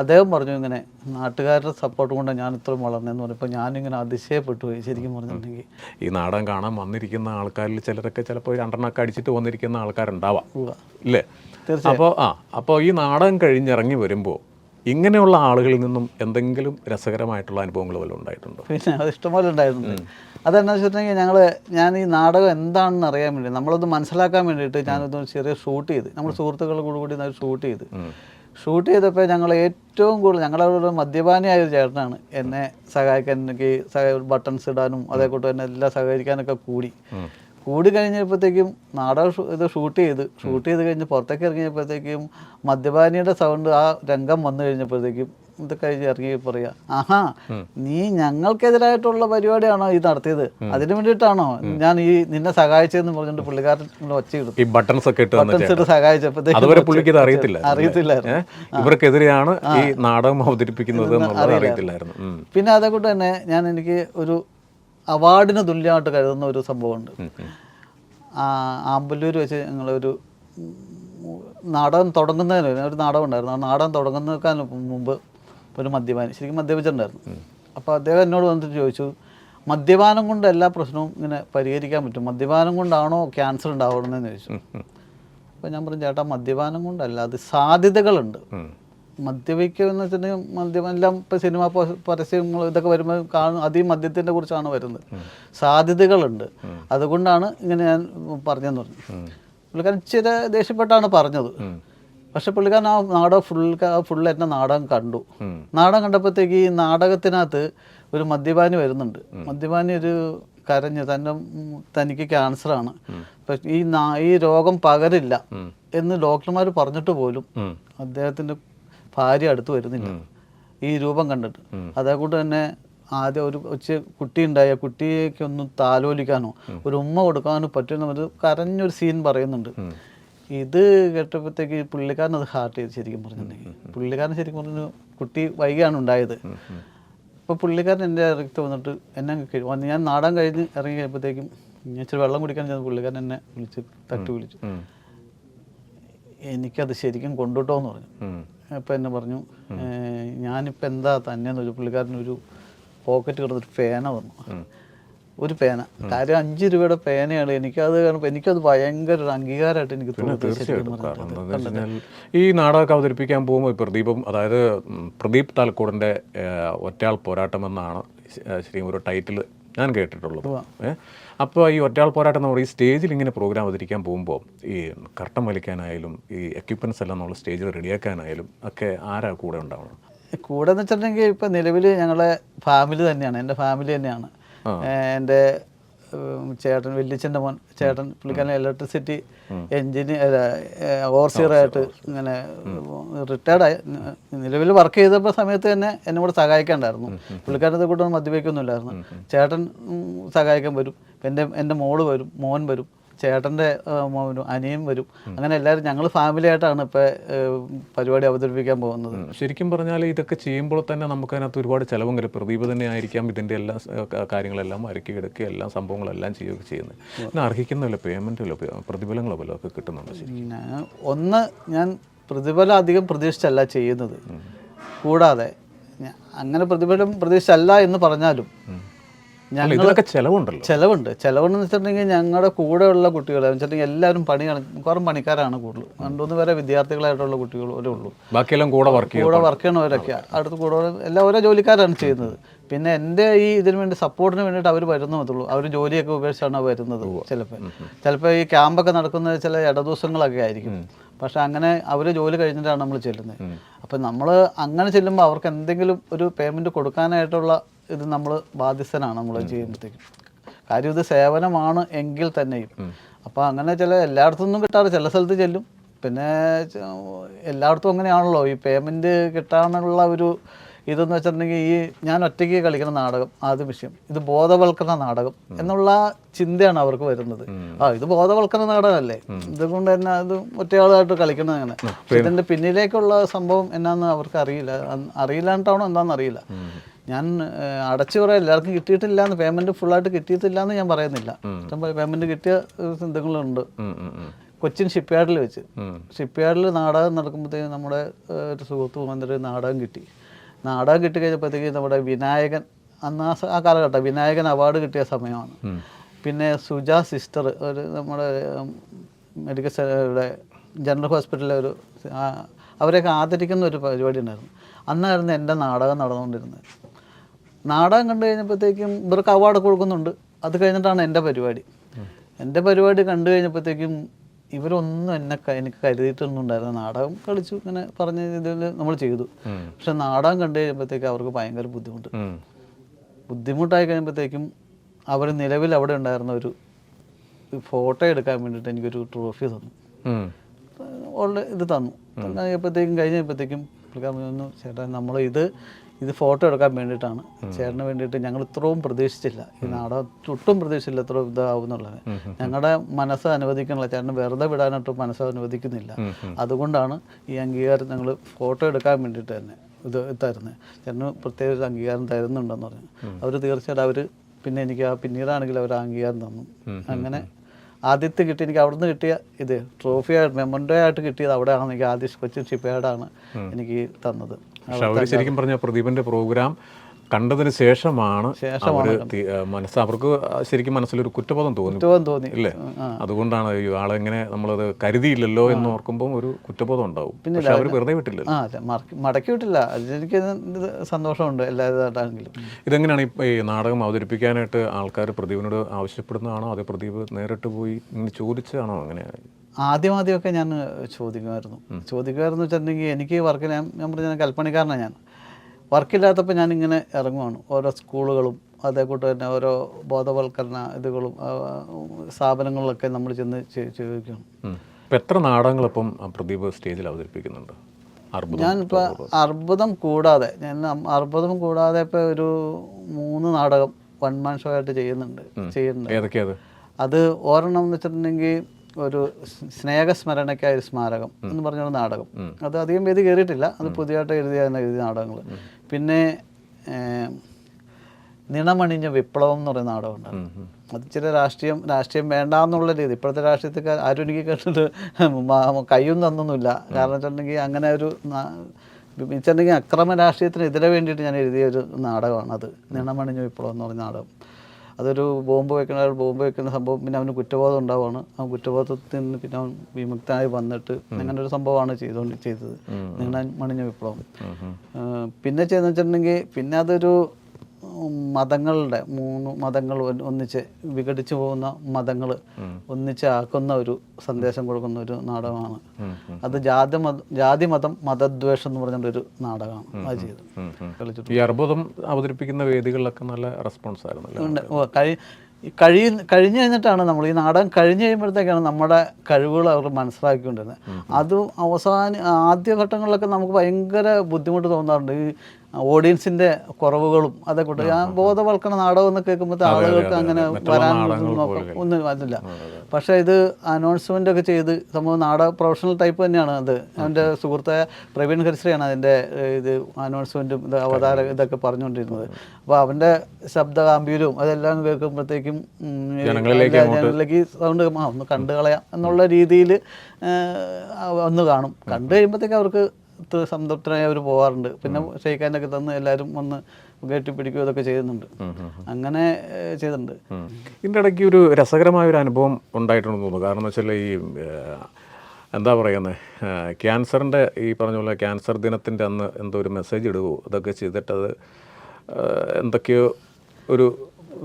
അദ്ദേഹം പറഞ്ഞു ഇങ്ങനെ നാട്ടുകാരുടെ സപ്പോർട്ട് കൊണ്ട് ഞാൻ ഇത്രയും വളർന്നതെന്ന് പറഞ്ഞപ്പോൾ ഞാനിങ്ങനെ അതിശയപ്പെട്ടു പോയി ശരിക്കും പറഞ്ഞിട്ടുണ്ടെങ്കിൽ. ഈ നാടകം കാണാൻ വന്നിരിക്കുന്ന ആൾക്കാരിൽ ചിലരൊക്കെ ചിലപ്പോൾ രണ്ടെണ്ണമൊക്കെ അടിച്ചിട്ട് വന്നിരിക്കുന്ന ആൾക്കാരുണ്ടാവാം. ഇല്ലേ? അപ്പോൾ ആ അപ്പോൾ ഈ നാടകം കഴിഞ്ഞിറങ്ങി വരുമ്പോൾ ഇങ്ങനെയുള്ള ആളുകളിൽ നിന്നും എന്തെങ്കിലും രസകരമായിട്ടുള്ള അനുഭവങ്ങൾ വല്ലതും ഉണ്ടായിട്ടുണ്ടോ? പിന്നെ അത് ഇഷ്ടംപോലെ ഉണ്ടായിരുന്നു അതെന്നാ വെച്ചിട്ടുണ്ടെങ്കിൽ ഞങ്ങൾ ഞാൻ ഈ നാടകം എന്താണെന്ന് അറിയാൻ വേണ്ടി നമ്മളൊന്ന് മനസ്സിലാക്കാൻ വേണ്ടിയിട്ട് ഞാനൊന്ന് ചെറിയ ഷൂട്ട് ചെയ്ത് നമ്മൾ സുഹൃത്തുക്കളുടെ കൂടെ കൂടി ഷൂട്ട് ചെയ്ത് ഷൂട്ട് ചെയ്തപ്പോൾ ഞങ്ങൾ ഏറ്റവും കൂടുതൽ ഞങ്ങളുടെ ഒരു മദ്യപാനിയായ ഒരു ചേട്ടനാണ്. എന്നെ സഹായിക്കാൻ എനിക്ക് ബട്ടൺസ് ഇടാനും അതേക്കൂട്ട് തന്നെ എല്ലാം സഹകരിക്കാനൊക്കെ കൂടി. കൂടി കഴിഞ്ഞപ്പോഴത്തേക്കും നാടകം ഇത് ഷൂട്ട് ചെയ്ത് ഷൂട്ട് ചെയ്ത് കഴിഞ്ഞ് പുറത്തേക്ക് ഇറങ്ങിയപ്പോഴത്തേക്കും മദ്യപാനിയുടെ സൗണ്ട് ആ രംഗം വന്നു കഴിഞ്ഞപ്പോഴത്തേക്കും ഇത് കഴിഞ്ഞ് ഇറങ്ങി പറയാ ആഹാ നീ ഞങ്ങൾക്കെതിരായിട്ടുള്ള പരിപാടിയാണോ ഈ നടത്തിയത്? അതിനു വേണ്ടിയിട്ടാണോ ഞാൻ ഈ നിന്നെ സഹായിച്ചതെന്ന് പറഞ്ഞിട്ട് പുള്ളിക്കാരൻ ഒച്ചയിടും ഈ ബട്ടൺസ് ഒക്കെ ഇട്ട് സഹായിച്ചപ്പോഴത്തേക്ക് ബട്ടൺസ് ഇട്ട് സഹായിച്ചപ്പോഴത്തേക്കും അതുവരെ അറിയത്തില്ല അറിയത്തില്ലായിരുന്നു ഇവർക്കെതിരെയാണ് ഈ നാടകം അവതരിപ്പിക്കുന്നത് അറിയത്തില്ലായിരുന്നു. പിന്നെ അതേക്കൂട്ട് തന്നെ ഞാൻ എനിക്ക് ഒരു അവാർഡിന് തുല്യമായിട്ട് കരുതുന്ന ഒരു സംഭവമുണ്ട്. ആ, ആമ്പല്ലൂർ വെച്ച് ഞങ്ങളൊരു നാടകം തുടങ്ങുന്നതിന് ഒരു നാടകം ഉണ്ടായിരുന്നു. ആ നാടകം തുടങ്ങുന്നതിന് മുമ്പ് ഒരു മദ്യപാനി ശരിക്കും മദ്യപിച്ചിട്ടുണ്ടായിരുന്നു. അപ്പോൾ അദ്ദേഹം എന്നോട് വന്നിട്ട് ചോദിച്ചു മദ്യപാനം കൊണ്ട് എല്ലാ പ്രശ്നവും ഇങ്ങനെ പരിഹരിക്കാൻ പറ്റും. മദ്യപാനം കൊണ്ടാണോ ക്യാൻസർ ഉണ്ടാവണമെന്ന് ചോദിച്ചു. അപ്പോൾ ഞാൻ പറഞ്ഞു ചേട്ടാ മദ്യപാനം കൊണ്ടല്ല അത് സാധ്യതകളുണ്ട്. എന്ന് വെച്ചിട്ടുണ്ടെങ്കിൽ മദ്യം എല്ലാം ഇപ്പോൾ സിനിമ പരസ്യങ്ങൾ ഇതൊക്കെ വരുമ്പോൾ കാണും അധികം മദ്യത്തിന്റെ കുറിച്ചാണ് വരുന്നത്. സാധ്യതകളുണ്ട്. അതുകൊണ്ടാണ് ഇങ്ങനെ ഞാൻ പറഞ്ഞതെന്ന് പറഞ്ഞു. പുള്ളിക്കാരൻ ഇച്ചിരി ദേഷ്യപ്പെട്ടാണ് പറഞ്ഞത്. പക്ഷെ പുള്ളിക്കാരൻ ആ നാടകം ഫുൾ ഫുൾ എന്നെ നാടകം കണ്ടു. നാടകം കണ്ടപ്പോഴത്തേക്ക് ഈ നാടകത്തിനകത്ത് ഒരു മദ്യപാനി വരുന്നുണ്ട്. മദ്യപാനി ഒരു കരഞ്ഞ് തന്നെ തനിക്ക് ക്യാൻസറാണ് പക്ഷെ ഈ ഈ രോഗം പകരില്ല എന്ന് ഡോക്ടർമാർ പറഞ്ഞിട്ട് പോലും. അദ്ദേഹത്തിന്റെ ഭാര്യ അടുത്ത് വരുന്നില്ല. ഈ രൂപം കണ്ടിട്ട്. അതേക്കൂട്ട് തന്നെ ആദ്യം ഒരു കൊച്ചു കുട്ടി ഉണ്ടായ. കുട്ടിയേക്കൊന്നും ഒന്ന് താലോലിക്കാനോ ഒരു ഉമ്മ കൊടുക്കാനോ പറ്റുന്ന ഒരു കരഞ്ഞൊരു സീൻ പറയുന്നുണ്ട്. ഇത് കേട്ടപ്പോഴത്തേക്ക് പുള്ളിക്കാരൻ അത് ഹാർട്ട് ചെയ്ത് ശരിക്കും പറഞ്ഞിട്ടുണ്ടെങ്കിൽ. പുള്ളിക്കാരൻ ശരിക്കും പറഞ്ഞു കുട്ടി വൈകിയാണ് ഉണ്ടായത്. അപ്പോൾ പുള്ളിക്കാരൻ എന്റെ അടുത്ത് വന്നിട്ട് എന്നെ വന്ന് ഞാൻ നാടാൻ കഴിഞ്ഞ് ഇറങ്ങി കഴിയുമ്പോഴത്തേക്കും ഞാൻ ഇച്ചിരി വെള്ളം കുടിക്കാൻ ചെന്ന് പുള്ളിക്കാരൻ എന്നെ വിളിച്ച് തട്ടി വിളിച്ചു. എനിക്കത് ശരിക്കും കൊണ്ടുട്ടോ എന്ന് പറഞ്ഞു. ഉം. അപ്പം എന്നെ പറഞ്ഞു "ഏഹ്, ഞാനിപ്പോൾ എന്താ തന്നെയെന്ന് ഒരു പുള്ളിക്കാരനൊരു പോക്കറ്റ് കിടന്നിട്ട് ഫേന തന്നു ഒരു പേന. കാര്യം അഞ്ച് രൂപയുടെ പേനയാണ്. എനിക്കത് കാണുമ്പോൾ എനിക്കത് ഭയങ്കര ഒരു അംഗീകാരമായിട്ട് എനിക്ക് തോന്നുന്നു ഈ നാടകമൊക്കെ അവതരിപ്പിക്കാൻ പോകുമ്പോൾ പ്രദീപം അതായത് പ്രദീപ് താൽക്കൂടിന്റെ ഒറ്റയാൾ പോരാട്ടം എന്നാണ് ശരിക്കും ഒരു ടൈറ്റിൽ ഞാൻ കേട്ടിട്ടുള്ളത്. അപ്പോൾ ഈ ഒറ്റയാൾ പോരാട്ടം നമ്മൾ ഈ സ്റ്റേജിൽ ഇങ്ങനെ പ്രോഗ്രാം അവതരിക്കാൻ പോകുമ്പോൾ ഈ കർട്ടം വലിക്കാനായാലും ഈ എക്യുപ്മെന്റ്സ് എല്ലാം നമ്മൾ സ്റ്റേജിൽ റെഡിയാക്കാനായാലും ഒക്കെ ആരാ കൂടെ ഉണ്ടാവണം? കൂടെ എന്ന് വെച്ചിട്ടുണ്ടെങ്കിൽ ഇപ്പം നിലവിൽ ഞങ്ങളെ ഫാമിലി തന്നെയാണ്. എന്റെ ഫാമിലി തന്നെയാണ്. എന്റെ ചേട്ടൻ വല്യച്ഛന്റെ മോൻ ചേട്ടൻ പുള്ളിക്കാരൻ ഇലക്ട്രിസിറ്റി എഞ്ചിനീയർ ഓവർസിയറായിട്ട് ഇങ്ങനെ റിട്ടയർഡായി നിലവിൽ വർക്ക് ചെയ്തപ്പോൾ സമയത്ത് തന്നെ എന്നെ കൂടെ സഹായിക്കാണ്ടായിരുന്നു. പുള്ളിക്കാരത്തെ കൂട്ടൊന്നും മദ്യപിക്കൊന്നുമില്ലായിരുന്നു. ചേട്ടൻ സഹായിക്കാൻ വരും. എന്റെ എന്റെ മോൾ വരും മോൻ വരും. ചേട്ടന്റെ മോനും അനിയൻ വരും. അങ്ങനെ എല്ലാവരും ഞങ്ങൾ ഫാമിലി ആയിട്ടാണ് ഇപ്പോൾ പരിപാടി അവതരിപ്പിക്കാൻ പോകുന്നത്. ശരിക്കും പറഞ്ഞാൽ ഇതൊക്കെ ചെയ്യുമ്പോൾ തന്നെ നമുക്ക് അതിനകത്ത് ഒരുപാട് ചിലവും വരും. പ്രദീപ് തന്നെ ആയിരിക്കാം ഇതിന്റെ എല്ലാ കാര്യങ്ങളെല്ലാം ഒരുക്കി എടുക്കുക എല്ലാ സംഭവങ്ങളെല്ലാം ചെയ്യുകയൊക്കെ ചെയ്യുന്നത്. പിന്നെ അർഹിക്കുന്നല്ലോ പേയ്മെന്റല്ലോ പ്രതിഫലങ്ങളോ വല്ലതും ഒക്കെ കിട്ടുന്നുണ്ട് ഒന്ന് ഞാൻ പ്രതിഫലം അധികം പ്രതീക്ഷിച്ചല്ല ചെയ്യുന്നത്. കൂടാതെ അങ്ങനെ പ്രതിഫലം പ്രതീക്ഷിച്ചല്ല എന്ന് പറഞ്ഞാലും ഇതിലൊക്കെ ചിലവുണ്ടല്ലോ. ചിലവുണ്ട്. ചിലവുണ്ടെന്ന് വെച്ചിട്ടുണ്ടെങ്കിൽ ഞങ്ങളുടെ കൂടെയുള്ള കുട്ടികൾ വെച്ചിട്ടുണ്ടെങ്കിൽ എല്ലാവരും പണിയാണ് കുറേ പണിക്കാരാണ് കൂടുതൽ രണ്ടുമൂന്ന് പേരെ വിദ്യാർത്ഥികളായിട്ടുള്ള കുട്ടികൾ ഒരേ ഉള്ളൂ. ബാക്കിയെല്ലാം കൂടെ വർക്ക് കൂടെ വർക്ക് ചെയ്യണവരൊക്കെ. അടുത്ത് കൂടെ എല്ലാ ഓരോ ജോലിക്കാരാണ് ചെയ്യുന്നത്. പിന്നെ എന്റെ ഈ ഇതിന് വേണ്ടി സപ്പോർട്ടിന് വേണ്ടിയിട്ട് അവർ വരുന്നതുള്ളൂ അവർ ജോലിയൊക്കെ ഉപേക്ഷിച്ചാണ് വരുന്നത് ചിലപ്പോൾ ചിലപ്പോൾ ഈ ക്യാമ്പൊക്കെ നടക്കുന്ന ചില ഇടദിവസങ്ങളൊക്കെ ആയിരിക്കും. പക്ഷെ അങ്ങനെ അവർ ജോലി കഴിഞ്ഞിട്ടാണ് നമ്മൾ ചെല്ലുന്നത്. അപ്പം നമ്മൾ അങ്ങനെ ചെല്ലുമ്പോൾ അവർക്ക് എന്തെങ്കിലും ഒരു പേയ്മെന്റ് കൊടുക്കാനായിട്ടുള്ള ഇത് നമ്മൾ ബാധ്യസ്ഥനാണ് നമ്മൾ ചെയ്യുമ്പോഴത്തേക്കും. കാര്യം ഇത് സേവനമാണ് എങ്കിൽ തന്നെയും. അപ്പോൾ അങ്ങനെ ചില എല്ലായിടത്തും നിന്നും കിട്ടാറ്. ചില സ്ഥലത്ത് ചെല്ലും. പിന്നെ എല്ലായിടത്തും അങ്ങനെയാണല്ലോ. ഈ പേയ്മെന്റ് കിട്ടാനുള്ള ഒരു ഇതെന്ന് വെച്ചിട്ടുണ്ടെങ്കിൽ ഈ ഞാൻ ഒറ്റയ്ക്ക് കളിക്കുന്ന നാടകം ആദ്യ വിഷയം. ഇത് ബോധവൽക്കരണ നാടകം എന്നുള്ള ചിന്തയാണ് അവർക്ക് വരുന്നത്. ആ ഇത് ബോധവൽക്കരണ നാടകമല്ലേ? ഇതുകൊണ്ട് തന്നെ അത് ഒറ്റയാളായിട്ട് കളിക്കണം അങ്ങനെ. ഇതിന്റെ പിന്നിലേക്കുള്ള സംഭവം എന്നാന്ന് അവർക്ക് അറിയില്ല. അറിയില്ലാണ്ടാണോ എന്താണെന്ന് അറിയില്ല. ഞാൻ അടച്ചു പറയാം എല്ലാവർക്കും കിട്ടിയിട്ടില്ല എന്ന് ഫുൾ ഫുള്ളായിട്ട് കിട്ടിയിട്ടില്ല എന്ന് ഞാൻ പറയുന്നില്ല ഇഷ്ടംപോലെ പേയ്മെന്റ് കിട്ടിയ എന്തെങ്കിലുമുണ്ട്. കൊച്ചിൻ ഷിപ്പ്യാർഡിൽ വെച്ച്. ഷിപ്പ്യാർഡിൽ നാടകം നടക്കുമ്പോഴത്തേക്കും നമ്മുടെ ഒരു സുഹൃത്ത് മന്ത്രി നാടകം കിട്ടി. നാടകം കിട്ടി കഴിഞ്ഞപ്പോഴത്തേക്ക് നമ്മുടെ വിനായകൻ അന്ന് ആ കാലഘട്ടം വിനായകൻ അവാർഡ് കിട്ടിയ സമയമാണ്. പിന്നെ സുജ സിസ്റ്റർ ഒരു നമ്മുടെ മെഡിക്കൽ സെന്ററുടെ ജനറൽ ഹോസ്പിറ്റലിലെ ഒരു അവരെയൊക്കെ ആദരിക്കുന്ന ഒരു പരിപാടി ഉണ്ടായിരുന്നു. അന്നായിരുന്നു എന്റെ നാടകം നടന്നുകൊണ്ടിരുന്നത്. നാടകം കണ്ടു കഴിഞ്ഞപ്പോഴത്തേക്കും ഇവർക്ക് അവാർഡ് കൊടുക്കുന്നുണ്ട്. അത് കഴിഞ്ഞിട്ടാണ് എന്റെ പരിപാടി. എന്റെ പരിപാടി കണ്ടു കഴിഞ്ഞപ്പോഴത്തേക്കും ഇവരൊന്നും എന്നെ എനിക്ക് കരുതിയിട്ടൊന്നും ഉണ്ടായിരുന്നു നാടകം കളിച്ചു ഇങ്ങനെ പറഞ്ഞ രീതിയിൽ നമ്മൾ ചെയ്തു. പക്ഷെ നാടകം കണ്ടു കഴിഞ്ഞപ്പോഴത്തേക്കും അവർക്ക് ഭയങ്കര ബുദ്ധിമുട്ട്. ബുദ്ധിമുട്ടായി കഴിയുമ്പോഴത്തേക്കും അവർ നിലവിൽ അവിടെ ഉണ്ടായിരുന്ന ഒരു ഫോട്ടോ എടുക്കാൻ വേണ്ടിയിട്ട് എനിക്കൊരു ട്രോഫി തന്നു. ഉള്ള ഇത് തന്നു. കഴിഞ്ഞപ്പോഴത്തേക്കും കഴിഞ്ഞപ്പോഴത്തേക്കും പുള്ളിക്കാരൻ പറഞ്ഞു ചേട്ടാ നമ്മൾ ഇത് ഇത് ഫോട്ടോ എടുക്കാൻ വേണ്ടിയിട്ടാണ്. ചേട്ടന് വേണ്ടിയിട്ട് ഞങ്ങൾ ഇത്രയും പ്രതീക്ഷിച്ചില്ല. ഈ നാടകം ഒട്ടും പ്രതീക്ഷിച്ചില്ല ഇത്ര ഇതാവും എന്നുള്ളത് ഞങ്ങളുടെ മനസ്സ് അനുവദിക്കണില്ല. ചേട്ടന് വെറുതെ വിടാനായിട്ട് മനസ്സ് അനുവദിക്കുന്നില്ല. അതുകൊണ്ടാണ് ഈ അംഗീകാരം ഞങ്ങൾ ഫോട്ടോ എടുക്കാൻ വേണ്ടിയിട്ട് തന്നെ ഇത് തരുന്നത് ചേട്ടന് പ്രത്യേക ഒരു അംഗീകാരം തരുന്നുണ്ടെന്ന് പറഞ്ഞു. അവർ തീർച്ചയായിട്ടും അവർ പിന്നെ എനിക്ക് ആ പിന്നീടാണെങ്കിൽ അവർ അംഗീകാരം തന്നു. അങ്ങനെ ആദ്യത്തെ കിട്ടി എനിക്ക് അവിടുന്ന് കിട്ടിയ ഇത് ട്രോഫി ആയിട്ട് മെമ്മൻഡോ ആയിട്ട് കിട്ടിയത് അവിടെയാണ് എനിക്ക് ആദ്യം കൊച്ചിൻ ഷിപ്പേഡാണ് എനിക്ക് തന്നത്. പക്ഷെ അവർ ശരിക്കും പറഞ്ഞ പ്രദീപിന്റെ പ്രോഗ്രാം കണ്ടതിന് ശേഷമാണ് അവർ മനസ്സ് അവർക്ക് ശരിക്കും മനസ്സിലൊരു കുറ്റബോധം തോന്നി. തോന്നി. ഇല്ലേ? അതുകൊണ്ടാണ് ഈ ആളെങ്ങനെ നമ്മളത് കരുതിയില്ലല്ലോ എന്ന് ഓർക്കുമ്പോൾ ഒരു കുറ്റബോധം ഉണ്ടാവും. പിന്നെ അവർ വെറുതെ വിട്ടില്ലല്ലോ. ആ മടക്കി വിട്ടില്ല. എനിക്ക് സന്തോഷമുണ്ട് എല്ലാവരുടെ ഇതെങ്ങനെയാണ് ഈ- ഈ നാടകം അവതരിപ്പിക്കാനായിട്ട് ആൾക്കാർ പ്രദീപിനോട് ആവശ്യപ്പെടുന്നതാണോ? അതോ പ്രദീപ് നേരിട്ട് പോയി ഇങ്ങനെ ചോദിച്ചതാണോ? അങ്ങനെ ആദ്യം ആദ്യമൊക്കെ ഞാൻ ചോദിക്കുമായിരുന്നു. ചോദിക്കുമായിരുന്നു വെച്ചിട്ടുണ്ടെങ്കിൽ എനിക്ക് വർക്ക് ഞാൻ ഞാൻ പറഞ്ഞ കൽപ്പണിക്കാരനാണ് ഞാൻ. വർക്കില്ലാത്തപ്പോൾ ഞാനിങ്ങനെ ഇറങ്ങുവാണ്. ഓരോ സ്കൂളുകളും അതേക്കൂട്ട് തന്നെ ഓരോ ബോധവൽക്കരണ ഇതുകളും സ്ഥാപനങ്ങളിലൊക്കെ നമ്മൾ ചെന്ന് ചോദിക്കുകയാണ് ചോദിക്കണം. എത്ര നാടകങ്ങൾ ഇപ്പം പ്രദീപ് സ്റ്റേജിൽ അവതരിപ്പിക്കുന്നുണ്ട്? ഞാനിപ്പോൾ അർബുദം. കൂടാതെ ഞാൻ അർബുദം കൂടാതെ ഇപ്പോൾ ഒരു മൂന്ന് നാടകം വൺ മാൻ ഷോ ആയിട്ട് ചെയ്യുന്നുണ്ട് ചെയ്യുന്നുണ്ട്. അത് ഒരെണ്ണം എന്ന് വെച്ചിട്ടുണ്ടെങ്കിൽ ഒരു സ്നേഹസ്മരണയ്ക്കായ ഒരു സ്മാരകം എന്ന് പറഞ്ഞൊരു നാടകം. അത് അധികം വേദി കയറിയിട്ടില്ല അത് പുതിയതായിട്ട് എഴുതിയ എഴുതിയ നാടകങ്ങൾ പിന്നെ നിണമണിഞ്ഞ വിപ്ലവം എന്ന് പറയുന്ന നാടകമുണ്ട്. അത് ചില രാഷ്ട്രീയം രാഷ്ട്രീയം വേണ്ട എന്നുള്ള രീതി. ഇപ്പോഴത്തെ രാഷ്ട്രീയത്തിൽ ആരും എനിക്ക് കേട്ടിട്ട് കയ്യും തന്നൊന്നുമില്ല. കാരണം വെച്ചിട്ടുണ്ടെങ്കിൽ അങ്ങനെ ഒരു വെച്ചിട്ടുണ്ടെങ്കിൽ അക്രമ രാഷ്ട്രീയത്തിനെതിരെ വേണ്ടിയിട്ട് ഞാൻ എഴുതിയ ഒരു നാടകമാണ് അത് നിണമണിഞ്ഞ വിപ്ലവം എന്ന് പറയുന്ന നാടകം. അതൊരു ബോംബ് വെക്കുന്ന ഒരു ബോംബ് വെക്കുന്ന സംഭവം പിന്നെ അവന് കുറ്റബോധം ഉണ്ടാവുകയാണ് ആ കുറ്റബോധത്തിൽ നിന്ന് പിന്നെ അവൻ വിമുക്തനായി വന്നിട്ട് അങ്ങനെ ഒരു സംഭവമാണ് ചെയ്തുകൊണ്ട് ചെയ്തത്. നിണ മണിഞ്ഞ വിപ്ലവം. പിന്നെ ചെയ്തെന്ന് വെച്ചിട്ടുണ്ടെങ്കിൽ പിന്നെ അതൊരു മതങ്ങളുടെ മൂന്ന് മതങ്ങൾ ഒന്നിച്ച് വിഘടിച്ചു പോകുന്ന മതങ്ങൾ ഒന്നിച്ച് ആക്കുന്ന ഒരു സന്ദേശം കൊടുക്കുന്ന ഒരു നാടകമാണ്. അത് ജാതി മത ജാതി മതം മതദ്വേഷം എന്ന് പറഞ്ഞൊരു നാടകമാണ്. അത് ചെയ്തത്. ഈ അർബുദം അവതരിപ്പിക്കുന്ന വേദികളിലൊക്കെ നല്ല റെസ്പോൺസ് ആയിരുന്നു ഉണ്ട്. ഓ, കഴി കഴി കഴിഞ്ഞു കഴിഞ്ഞിട്ടാണ് നമ്മൾ ഈ നാടകം കഴിഞ്ഞു കഴിയുമ്പോഴത്തേക്കാണ് നമ്മുടെ കഴിവുകൾ അവർ മനസ്സിലാക്കിക്കൊണ്ടിരുന്നത്. അതും അവസാന ആദ്യ ഘട്ടങ്ങളിലൊക്കെ നമുക്ക് ഭയങ്കര ബുദ്ധിമുട്ട് തോന്നാറുണ്ട്. ഈ ഓഡിയൻസിന്റെ കുറവുകളും അതൊക്കെ ഉണ്ട്. ആ ബോധവൽക്കരണ നാടകം എന്ന് കേൾക്കുമ്പോൾ ആളുകൾക്ക് അങ്ങനെ വരാൻ ഒന്നും അതില്ല പക്ഷേ ഇത് അനൗൺസ്മെന്റ് ഒക്കെ ചെയ്ത് സംഭവം നാടക പ്രൊഫഷണൽ ടൈപ്പ് തന്നെയാണ് അത്. എന്റെ സുഹൃത്തായ പ്രവീൺ ഹരിശ്രീയാണ് അതിന്റെ ഇത് അനൗൺസ്മെന്റും ഇത് അവതാര ഇതൊക്കെ പറഞ്ഞുകൊണ്ടിരുന്നത്. അപ്പോൾ അവന്റെ ശബ്ദ ഗാംഭീര്യവും അതെല്ലാം കേൾക്കുമ്പോഴത്തേക്കും ജനങ്ങളിലേക്ക് സൗണ്ട് ഒന്ന് കണ്ടു കളയാം എന്നുള്ള രീതിയിൽ ഒന്ന് കാണും. കണ്ടു കഴിയുമ്പോഴത്തേക്ക് അവർക്ക് സംതൃപ്തരായി അവർ പോകാറുണ്ട് പിന്നെ ഷെയ്ഖാനൊക്കെ തന്ന് എല്ലാവരും വന്ന് കെട്ടിപ്പിടിക്കുകയോ ഇതൊക്കെ ചെയ്യുന്നുണ്ട്. അങ്ങനെ ചെയ്തിട്ടുണ്ട്. ഇതിന്റെ ഇടയ്ക്ക് ഒരു രസകരമായ ഒരു അനുഭവം ഉണ്ടായിട്ടുണ്ടെന്ന് തോന്നുന്നു. കാരണം എന്ന് വെച്ചാൽ ഈ എന്താ പറയുന്നത് ക്യാൻസറിന്റെ ഈ പറഞ്ഞ പോലെ ക്യാൻസർ ദിനത്തിന്റെ അന്ന് എന്തോ ഒരു മെസ്സേജ് ഇടുവോ? ഇതൊക്കെ ചെയ്തിട്ടത് എന്തൊക്കെയോ ഒരു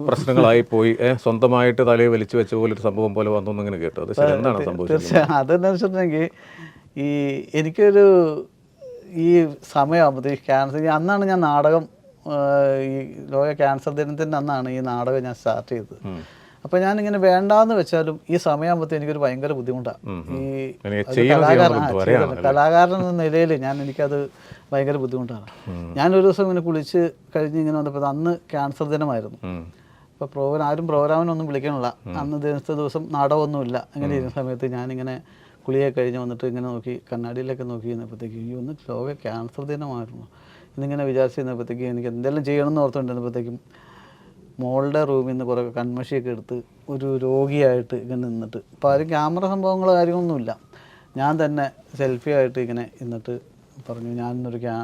പ്രശ്നങ്ങളായി പോയി. സ്വന്തമായിട്ട് തലയിൽ വലിച്ചു വെച്ച പോലെ ഒരു സംഭവം പോലെ വന്നു എന്നിങ്ങനെ കേട്ടു. അത് എന്താണ് സംഭവിച്ചത് അതെന്താണെന്ന് അതെന്ന് വെച്ചിട്ടുണ്ടെങ്കിൽ ഈ എനിക്കൊരു ഈ സമയമാകുമ്പോഴത്തേക്ക് ക്യാൻസർ അന്നാണ് ഞാൻ നാടകം ഈ ലോക ക്യാൻസർ ദിനത്തിന്റെ അന്നാണ് ഈ നാടകം ഞാൻ സ്റ്റാർട്ട് ചെയ്തത്. അപ്പോൾ ഇങ്ങനെ വേണ്ടാന്ന് വെച്ചാലും ഈ സമയമാകുമ്പോഴത്തേക്ക് എനിക്കൊരു ഭയങ്കര ബുദ്ധിമുട്ടാണ് ഈ ഒരു കലാകാരൻ കലാകാരൻ എന്ന നിലയിൽ ഞാൻ എനിക്കത് ഭയങ്കര ബുദ്ധിമുട്ടാണ്. ഞാനൊരു ദിവസം ഇങ്ങനെ കുളിച്ച് കഴിഞ്ഞ് ഇങ്ങനെ വന്നപ്പോൾ അന്ന് ക്യാൻസർ ദിനമായിരുന്നു. അപ്പോൾ പ്രോഗ്രാം ആരും പ്രോഗ്രാമിനൊന്നും വിളിക്കണില്ല. അന്ന് ദിവസത്തെ ദിവസം നാടകമൊന്നുമില്ല. അങ്ങനെ ഇരുന്ന സമയത്ത് ഞാനിങ്ങനെ കുളിയൊക്കെ കഴിഞ്ഞ് വന്നിട്ട് ഇങ്ങനെ നോക്കി കണ്ണാടിയിലൊക്കെ നോക്കി ഇരുന്നപ്പോഴത്തേക്ക് ഈ ഒന്ന് ലോക ക്യാൻസർ ദിനമായിരുന്നു. എന്നിങ്ങനെ വിചാരിച്ചിരുന്നപ്പോഴത്തേക്ക് എനിക്ക് എന്തെല്ലാം ചെയ്യണമെന്ന് ഓർത്തുകൊണ്ടിരുന്നപ്പോഴത്തേക്കും മോളുടെ റൂമിൽ നിന്ന് കുറേ കൺമഷിയൊക്കെ എടുത്ത് ഒരു രോഗിയായിട്ട് ഇങ്ങനെ നിന്നിട്ട് അപ്പോൾ ആരും ക്യാമറ സംഭവങ്ങളോ കാര്യങ്ങളൊന്നുമില്ല. ഞാൻ തന്നെ സെൽഫി ആയിട്ട് ഇങ്ങനെ നിന്നിട്ട് പറഞ്ഞു ഞാൻ ഇന്നൊരു ക്യാ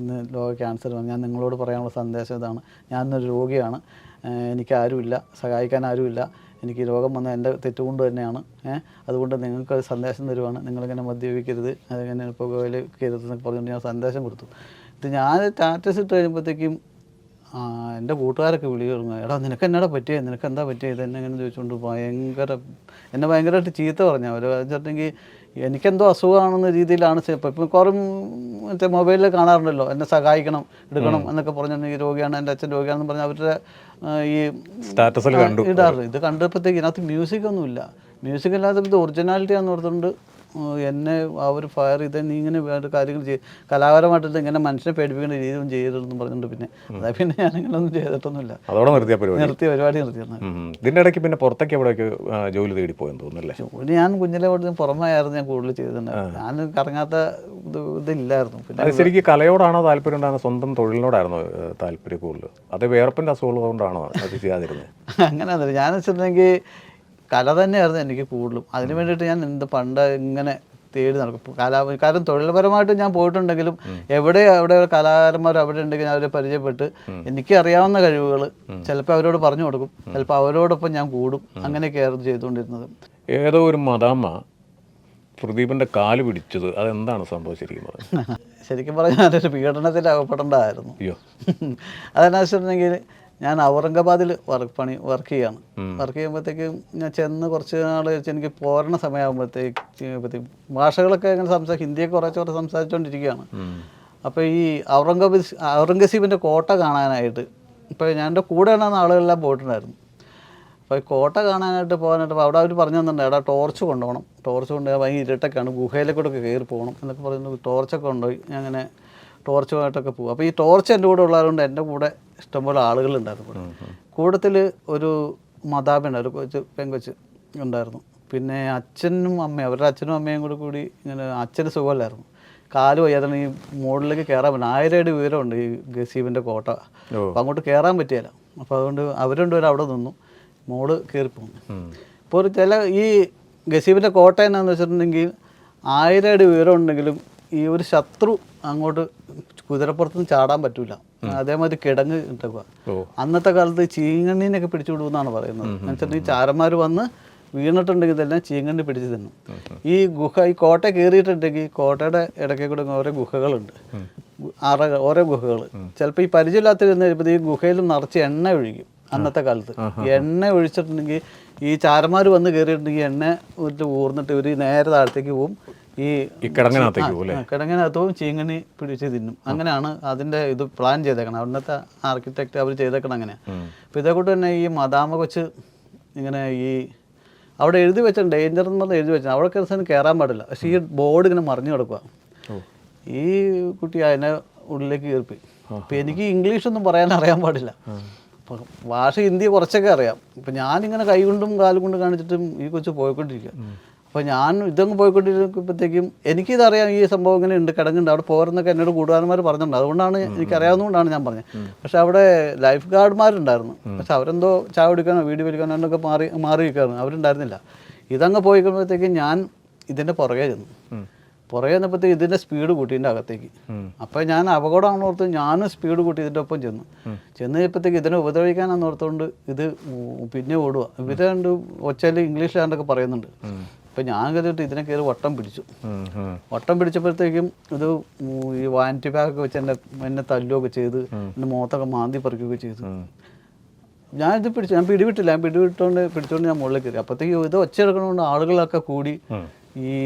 ഇന്ന് ലോക ക്യാൻസർ വന്നു. ഞാൻ നിങ്ങളോട് പറയാനുള്ള സന്ദേശം ഇതാണ്. ഞാൻ ഇന്നൊരു രോഗിയാണ് എനിക്കാരുമില്ല. സഹായിക്കാൻ ആരുമില്ല എനിക്ക് രോഗം വന്ന എന്റെ തെറ്റുകൊണ്ട് തന്നെയാണ്. അതുകൊണ്ട് നിങ്ങൾക്ക് ഒരു സന്ദേശം തരുവാണ്. നിങ്ങളിങ്ങനെ മദ്യപിക്കരുത്. അതിങ്ങനെ പുകവലിക്കരുത് എന്നൊക്കെ പറഞ്ഞുകൊണ്ട് ഞാൻ സന്ദേശം കൊടുത്തു. ഇത് ഞാൻ സ്റ്റാറ്റസ് ഇട്ട് കഴിയുമ്പോഴത്തേക്കും എന്റെ കൂട്ടുകാരൊക്കെ വിളി തുടങ്ങുക എടാ നിനക്ക് എന്നടാ പറ്റിയത് നിനക്ക് എന്താ പറ്റിയത് എന്നെ ഇങ്ങനെ ചോദിച്ചുകൊണ്ട് ഭയങ്കര എന്നെ ഭയങ്കരമായിട്ട് ചീത്ത പറഞ്ഞു. അവർ വെച്ചിട്ടുണ്ടെങ്കിൽ എനിക്കെന്തോ അസുഖമാണെന്ന രീതിയിലാണ് ചിലപ്പോൾ ഇപ്പം കുറേ മറ്റേ മൊബൈലിൽ കാണാറുണ്ടല്ലോ എന്നെ സഹായിക്കണം എടുക്കണം എന്നൊക്കെ പറഞ്ഞ ഈ രോഗിയാണ് എന്റെ അച്ഛൻ രോഗിയാണെന്ന് പറഞ്ഞ് അവരുടെ ഈ സ്റ്റാറ്റസിൽ ഇടാറുണ്ട് ഇത് കണ്ടപ്പോഴത്തേക്ക് ഇതിനകത്ത് മ്യൂസിക് ഒന്നുമില്ല. മ്യൂസിക് അല്ലാതെ ഇത് ഒറിജിനാലിറ്റി ആണെന്ന് ഓർത്തുകൊണ്ട് എന്നെ ആ ഒരു ഫയർ ചെയ്ത് നീ ഇങ്ങനെ വേണ്ട കാര്യങ്ങൾ ചെയ്യും കലാപരമായിട്ട് ഇങ്ങനെ മനുഷ്യനെ പേടിപ്പിക്കേണ്ട രീതിയൊന്നും ചെയ്യരുതെന്ന് പറഞ്ഞിട്ടുണ്ട് പിന്നെ. അതായത് പിന്നെ ഞാൻ ഇങ്ങനെ ഒന്നും ചെയ്തിട്ടൊന്നുമില്ല. അതോടെ നിർത്തിയ പരിപാടി. നിർത്തിയ പരിപാടി നിർത്തി ഉം. ഇതിന്റെ ഇടയ്ക്ക് പിന്നെ പുറത്തേക്ക് എവിടെയൊക്കെ ജോലി തേടി പോയെന്ന് തോന്നുന്നില്ലേ? ജോലി ഞാൻ കുഞ്ഞിലെ കൊണ്ട് പുറമായിരുന്നു ഞാൻ കൂടുതൽ ചെയ്തിട്ടുണ്ടായിരുന്നു ഞാൻ കറങ്ങാത്ത ഇത് ഇതില്ലായിരുന്നു. പിന്നെ ശരിക്കും കലയോടാണോ താല്പര്യം ഉണ്ടാകുന്നത് സ്വന്തം തൊഴിലിനോടായിരുന്നു താല്പര്യം കൂടുതൽ? അത് വേർപ്പിന്റെ അസുഖം കൊണ്ടാണോ അത് ചെയ്യാതിരുന്നത്? *laughs* അങ്ങനെ ഞാൻ വെച്ചിട്ടുണ്ടെങ്കിൽ കല തന്നെയായിരുന്നു എനിക്ക് കൂടുതലും. അതിന് വേണ്ടിയിട്ട് ഞാൻ എന്ത് പണ്ട് ഇങ്ങനെ തേടി നടക്കും. കലാ കാരണം തൊഴിൽപരമായിട്ട് ഞാൻ പോയിട്ടുണ്ടെങ്കിലും എവിടെ അവിടെ കലാകാരന്മാർ അവിടെ ഉണ്ടെങ്കിൽ ഞാൻ അവരെ പരിചയപ്പെട്ട് എനിക്ക് അറിയാവുന്ന കഴിവുകൾ ചിലപ്പോൾ അവരോട് പറഞ്ഞു കൊടുക്കും. ചിലപ്പോൾ അവരോടൊപ്പം ഞാൻ കൂടും. അങ്ങനെയൊക്കെയായിരുന്നു ചെയ്തുകൊണ്ടിരുന്നത്. ഏതോ ഒരു മതാമ്മ പ്രദീപിന്റെ കാൽ പിടിച്ചത് അതെന്താണ് സംഭവം ശരിക്കും പറഞ്ഞത് *laughs* ശരിക്കും പറഞ്ഞാൽ അതൊരു പീഡനത്തിൽ അകപ്പെടേണ്ടതായിരുന്നു *laughs* അതെന്നാ വെച്ചിട്ടുണ്ടെങ്കിൽ ഞാൻ ഔറംഗാബാദിൽ വർക്ക് പണി വർക്ക് ചെയ്യാണ്. വർക്ക് ചെയ്യുമ്പോഴത്തേക്കും ഞാൻ ചെന്ന് കുറച്ച് നാൾ വെച്ച് എനിക്ക് പോരണ സമയമാകുമ്പോഴത്തേക്ക് ഭാഷകളൊക്കെ ഇങ്ങനെ സംസാരിക്കും ഹിന്ദിയൊക്കെ കുറച്ച് കുറച്ച് സംസാരിച്ചുകൊണ്ടിരിക്കുകയാണ് അപ്പോൾ ഈ ഔറംഗബീസ് ഔറംഗസീബിന്റെ കോട്ട കാണാനായിട്ട് ഇപ്പോൾ ഞാൻ എന്റെ കൂടെ ഉണ്ടാകുന്ന ആളുകളെല്ലാം പോയിട്ടുണ്ടായിരുന്നു. അപ്പോൾ ഈ കോട്ട കാണാനായിട്ട് പോകാനായിട്ട് അപ്പോൾ അവിടെ അവർ പറഞ്ഞു തന്നിട്ടുണ്ട് എടാ ടോർച്ച് കൊണ്ടുപോകണം. ടോർച്ച് കൊണ്ടുപോയി ഭയങ്കര ഇരുട്ടൊക്കെയാണ്. ഗുഹയിലേക്കൂടെ ഒക്കെ കയറി പോകണം. എന്നൊക്കെ പറഞ്ഞു ടോർച്ചൊക്കെ കൊണ്ടുപോയി ഞാൻ അങ്ങനെ ടോർച്ചുമായിട്ടൊക്കെ പോകും അപ്പോൾ ഈ ടോർച്ച് എന്റെ കൂടെ ഉള്ളതുകൊണ്ട് എന്റെ കൂടെ ഇഷ്ടംപോലെ ആളുകളുണ്ടായിരുന്നു കൂടെ കൂട്ടത്തിൽ ഒരു മതാബിണ്ട് ഒരു കൊച്ച് പെങ്കൊച്ച് ഉണ്ടായിരുന്നു. പിന്നെ അച്ഛനും അമ്മയും അവരുടെ അച്ഛനും അമ്മയും കൂടെ കൂടി ഇങ്ങനെ അച്ഛന് സുഖമല്ലായിരുന്നു. കാൽ പോയതാണ് ഈ മുകളിലേക്ക് കയറാൻ പറ്റില്ല. ആയിരം അടി ഉയരമുണ്ട് ഈ ഗസീബിന്റെ കോട്ട. അപ്പോൾ അങ്ങോട്ട് കയറാൻ പറ്റിയല്ല. അപ്പോൾ അതുകൊണ്ട് അവർ രണ്ടുപേരും അവിടെ നിന്നു. മോൾ കയറിപ്പോകും ഇപ്പോൾ ഒരു ചില ഈ ഗസീബിന്റെ കോട്ട എന്നാന്ന് വെച്ചിട്ടുണ്ടെങ്കിൽ ആയിരം അടി ഉയരം ഉണ്ടെങ്കിലും ഈ ഒരു ശത്രു അങ്ങോട്ട് കുതിരപ്പുറത്തുനിന്ന് ചാടാൻ പറ്റൂല. അതേമാതിരി കിടങ്ങ് ഉണ്ടാക്കുക അന്നത്തെ കാലത്ത് ചീങ്കണ്ണീനൊക്കെ പിടിച്ചു വിടുമെന്നാണ് പറയുന്നത്. എന്നുവെച്ചിട്ടുണ്ടെങ്കിൽ ചാരന്മാർ വന്ന് വീണിട്ടുണ്ടെങ്കിൽ ഇതെല്ലാം ചീങ്കണ്ണി പിടിച്ച് തിന്നും. ഈ ഗുഹ ഈ കോട്ട കയറിയിട്ടുണ്ടെങ്കിൽ കോട്ടയുടെ ഇടയ്ക്ക് കൂടെ ഓരോ ഗുഹകളുണ്ട്. അറ ഓരോ ഗുഹകൾ ചിലപ്പോൾ ഈ പരിചയമില്ലാത്ത കഴിയുമ്പോൾ ഈ ഗുഹയിൽ നിറച്ച് എണ്ണ ഒഴിക്കും അന്നത്തെ കാലത്ത്. എണ്ണ ഒഴിച്ചിട്ടുണ്ടെങ്കിൽ ഈ ചാരന്മാർ വന്ന് കയറിയിട്ടുണ്ടെങ്കിൽ എണ്ണ ഊർന്നിട്ട് ഇവർ നേരെ താഴത്തേക്ക് പോവും. ഈ കിടങ്ങനകത്തേക്ക് പോവും ചീങ്കണി പിടിച്ച് തിന്നും. അങ്ങനെയാണ് അതിന്റെ ഇത് പ്ലാൻ ചെയ്തേക്കണം അവിടുത്തെ ആർക്കിടെക്ട് അവർ ചെയ്തേക്കണം അങ്ങനെയാണ് അപ്പോൾ ഇതേക്കൂട്ട് തന്നെ ഈ മദാമ കൊച്ച് ഇങ്ങനെ ഈ അവിടെ എഴുതി വെച്ച ഡേഞ്ചർ എന്ന് പറഞ്ഞ് എഴുതി വെച്ചാൽ അവിടെ കയറി കയറാൻ പാടില്ല. പക്ഷേ ഈ ബോർഡ് ഇങ്ങനെ മറിഞ്ഞു കിടക്കുക ഈ കുട്ടി അതിനെ ഉള്ളിലേക്ക് കീർപ്പി അപ്പം എനിക്ക് ഇംഗ്ലീഷ് ഒന്നും പറയാൻ അറിയാൻ പാടില്ല. അപ്പം ഭാഷ ഹിന്ദി കുറച്ചൊക്കെ അറിയാം. ഇപ്പം ഞാനിങ്ങനെ കൈ കൊണ്ടും കാലുകൊണ്ടും കാണിച്ചിട്ടും ഈ കൊച്ചു പോയിക്കൊണ്ടിരിക്കുക. അപ്പോൾ ഞാൻ ഇതങ്ങ് പോയിക്കൊണ്ടിരിക്കുമ്പോഴത്തേക്കും എനിക്കിതറിയാം ഈ സംഭവം ഇങ്ങനെ ഉണ്ട് കിടങ്ങുണ്ട് അവിടെ പോരെന്നൊക്കെ എന്നോട് കൂട്ടുകാരന്മാർ പറഞ്ഞിട്ടുണ്ട്. അതുകൊണ്ടാണ് എനിക്കറിയാവുന്നതുകൊണ്ടാണ് ഞാൻ പറഞ്ഞത്. പക്ഷേ അവിടെ ലൈഫ് ഗാർഡ്മാരുണ്ടായിരുന്നു പക്ഷെ അവരെന്തോ ചായ കുടിക്കാനോ വീഡിയോ വലിക്കാനോ എന്നൊക്കെ മാറി മാറി നിൽക്കായിരുന്നു അവരുണ്ടായിരുന്നില്ല. ഇതങ്ങ് പോയിക്കുമ്പോഴത്തേക്കും ഞാൻ ഇതിന്റെ പുറകെ ചെന്നു. പുറകെ ചെന്നപ്പോഴത്തേക്ക് ഇതിന്റെ സ്പീഡ് കൂട്ടി ഇതിന്റെ അകത്തേക്ക്. അപ്പോൾ ഞാൻ അപകടമാണെന്ന് ഓർത്ത് ഞാനും സ്പീഡ് കൂട്ടി ഇതിന്റെ ഒപ്പം ചെന്നു. ചെന്ന് കഴിഞ്ഞപ്പോഴത്തേക്ക് ഇതിനെ ഉപദ്രവിക്കാനാന്ന് ഓർത്തുകൊണ്ട് ഇത് പിന്നെ ഓടുക ഇവരെ രണ്ട് ഒച്ചയിൽ ഇംഗ്ലീഷിലാണ്ടൊക്കെ പറയുന്നുണ്ട്. അപ്പോൾ ഞാൻ കരുതിയിട്ട് ഇതിനെ കയറി വട്ടം പിടിച്ചു. വട്ടം പിടിച്ചപ്പോഴത്തേക്കും ഇത് ഈ വാനിറ്റി ബാഗൊക്കെ വെച്ച് എന്റെ എന്നെ തല്ലുകയൊക്കെ ചെയ്ത് എന്റെ മുഖത്തൊക്കെ മാന്തി പറിക്കുകയൊക്കെ ചെയ്തു. ഞാൻ ഇത് പിടിച്ചു ഞാൻ പിടിവിട്ടില്ല. ഞാൻ പിടിവിട്ടുകൊണ്ട് പിടിച്ചുകൊണ്ട് ഞാൻ മുകളിൽ കയറി. അപ്പോഴത്തേക്കും ഇത് ഒച്ച എടുക്കണോണ്ട് ആളുകളൊക്കെ കൂടി ഈ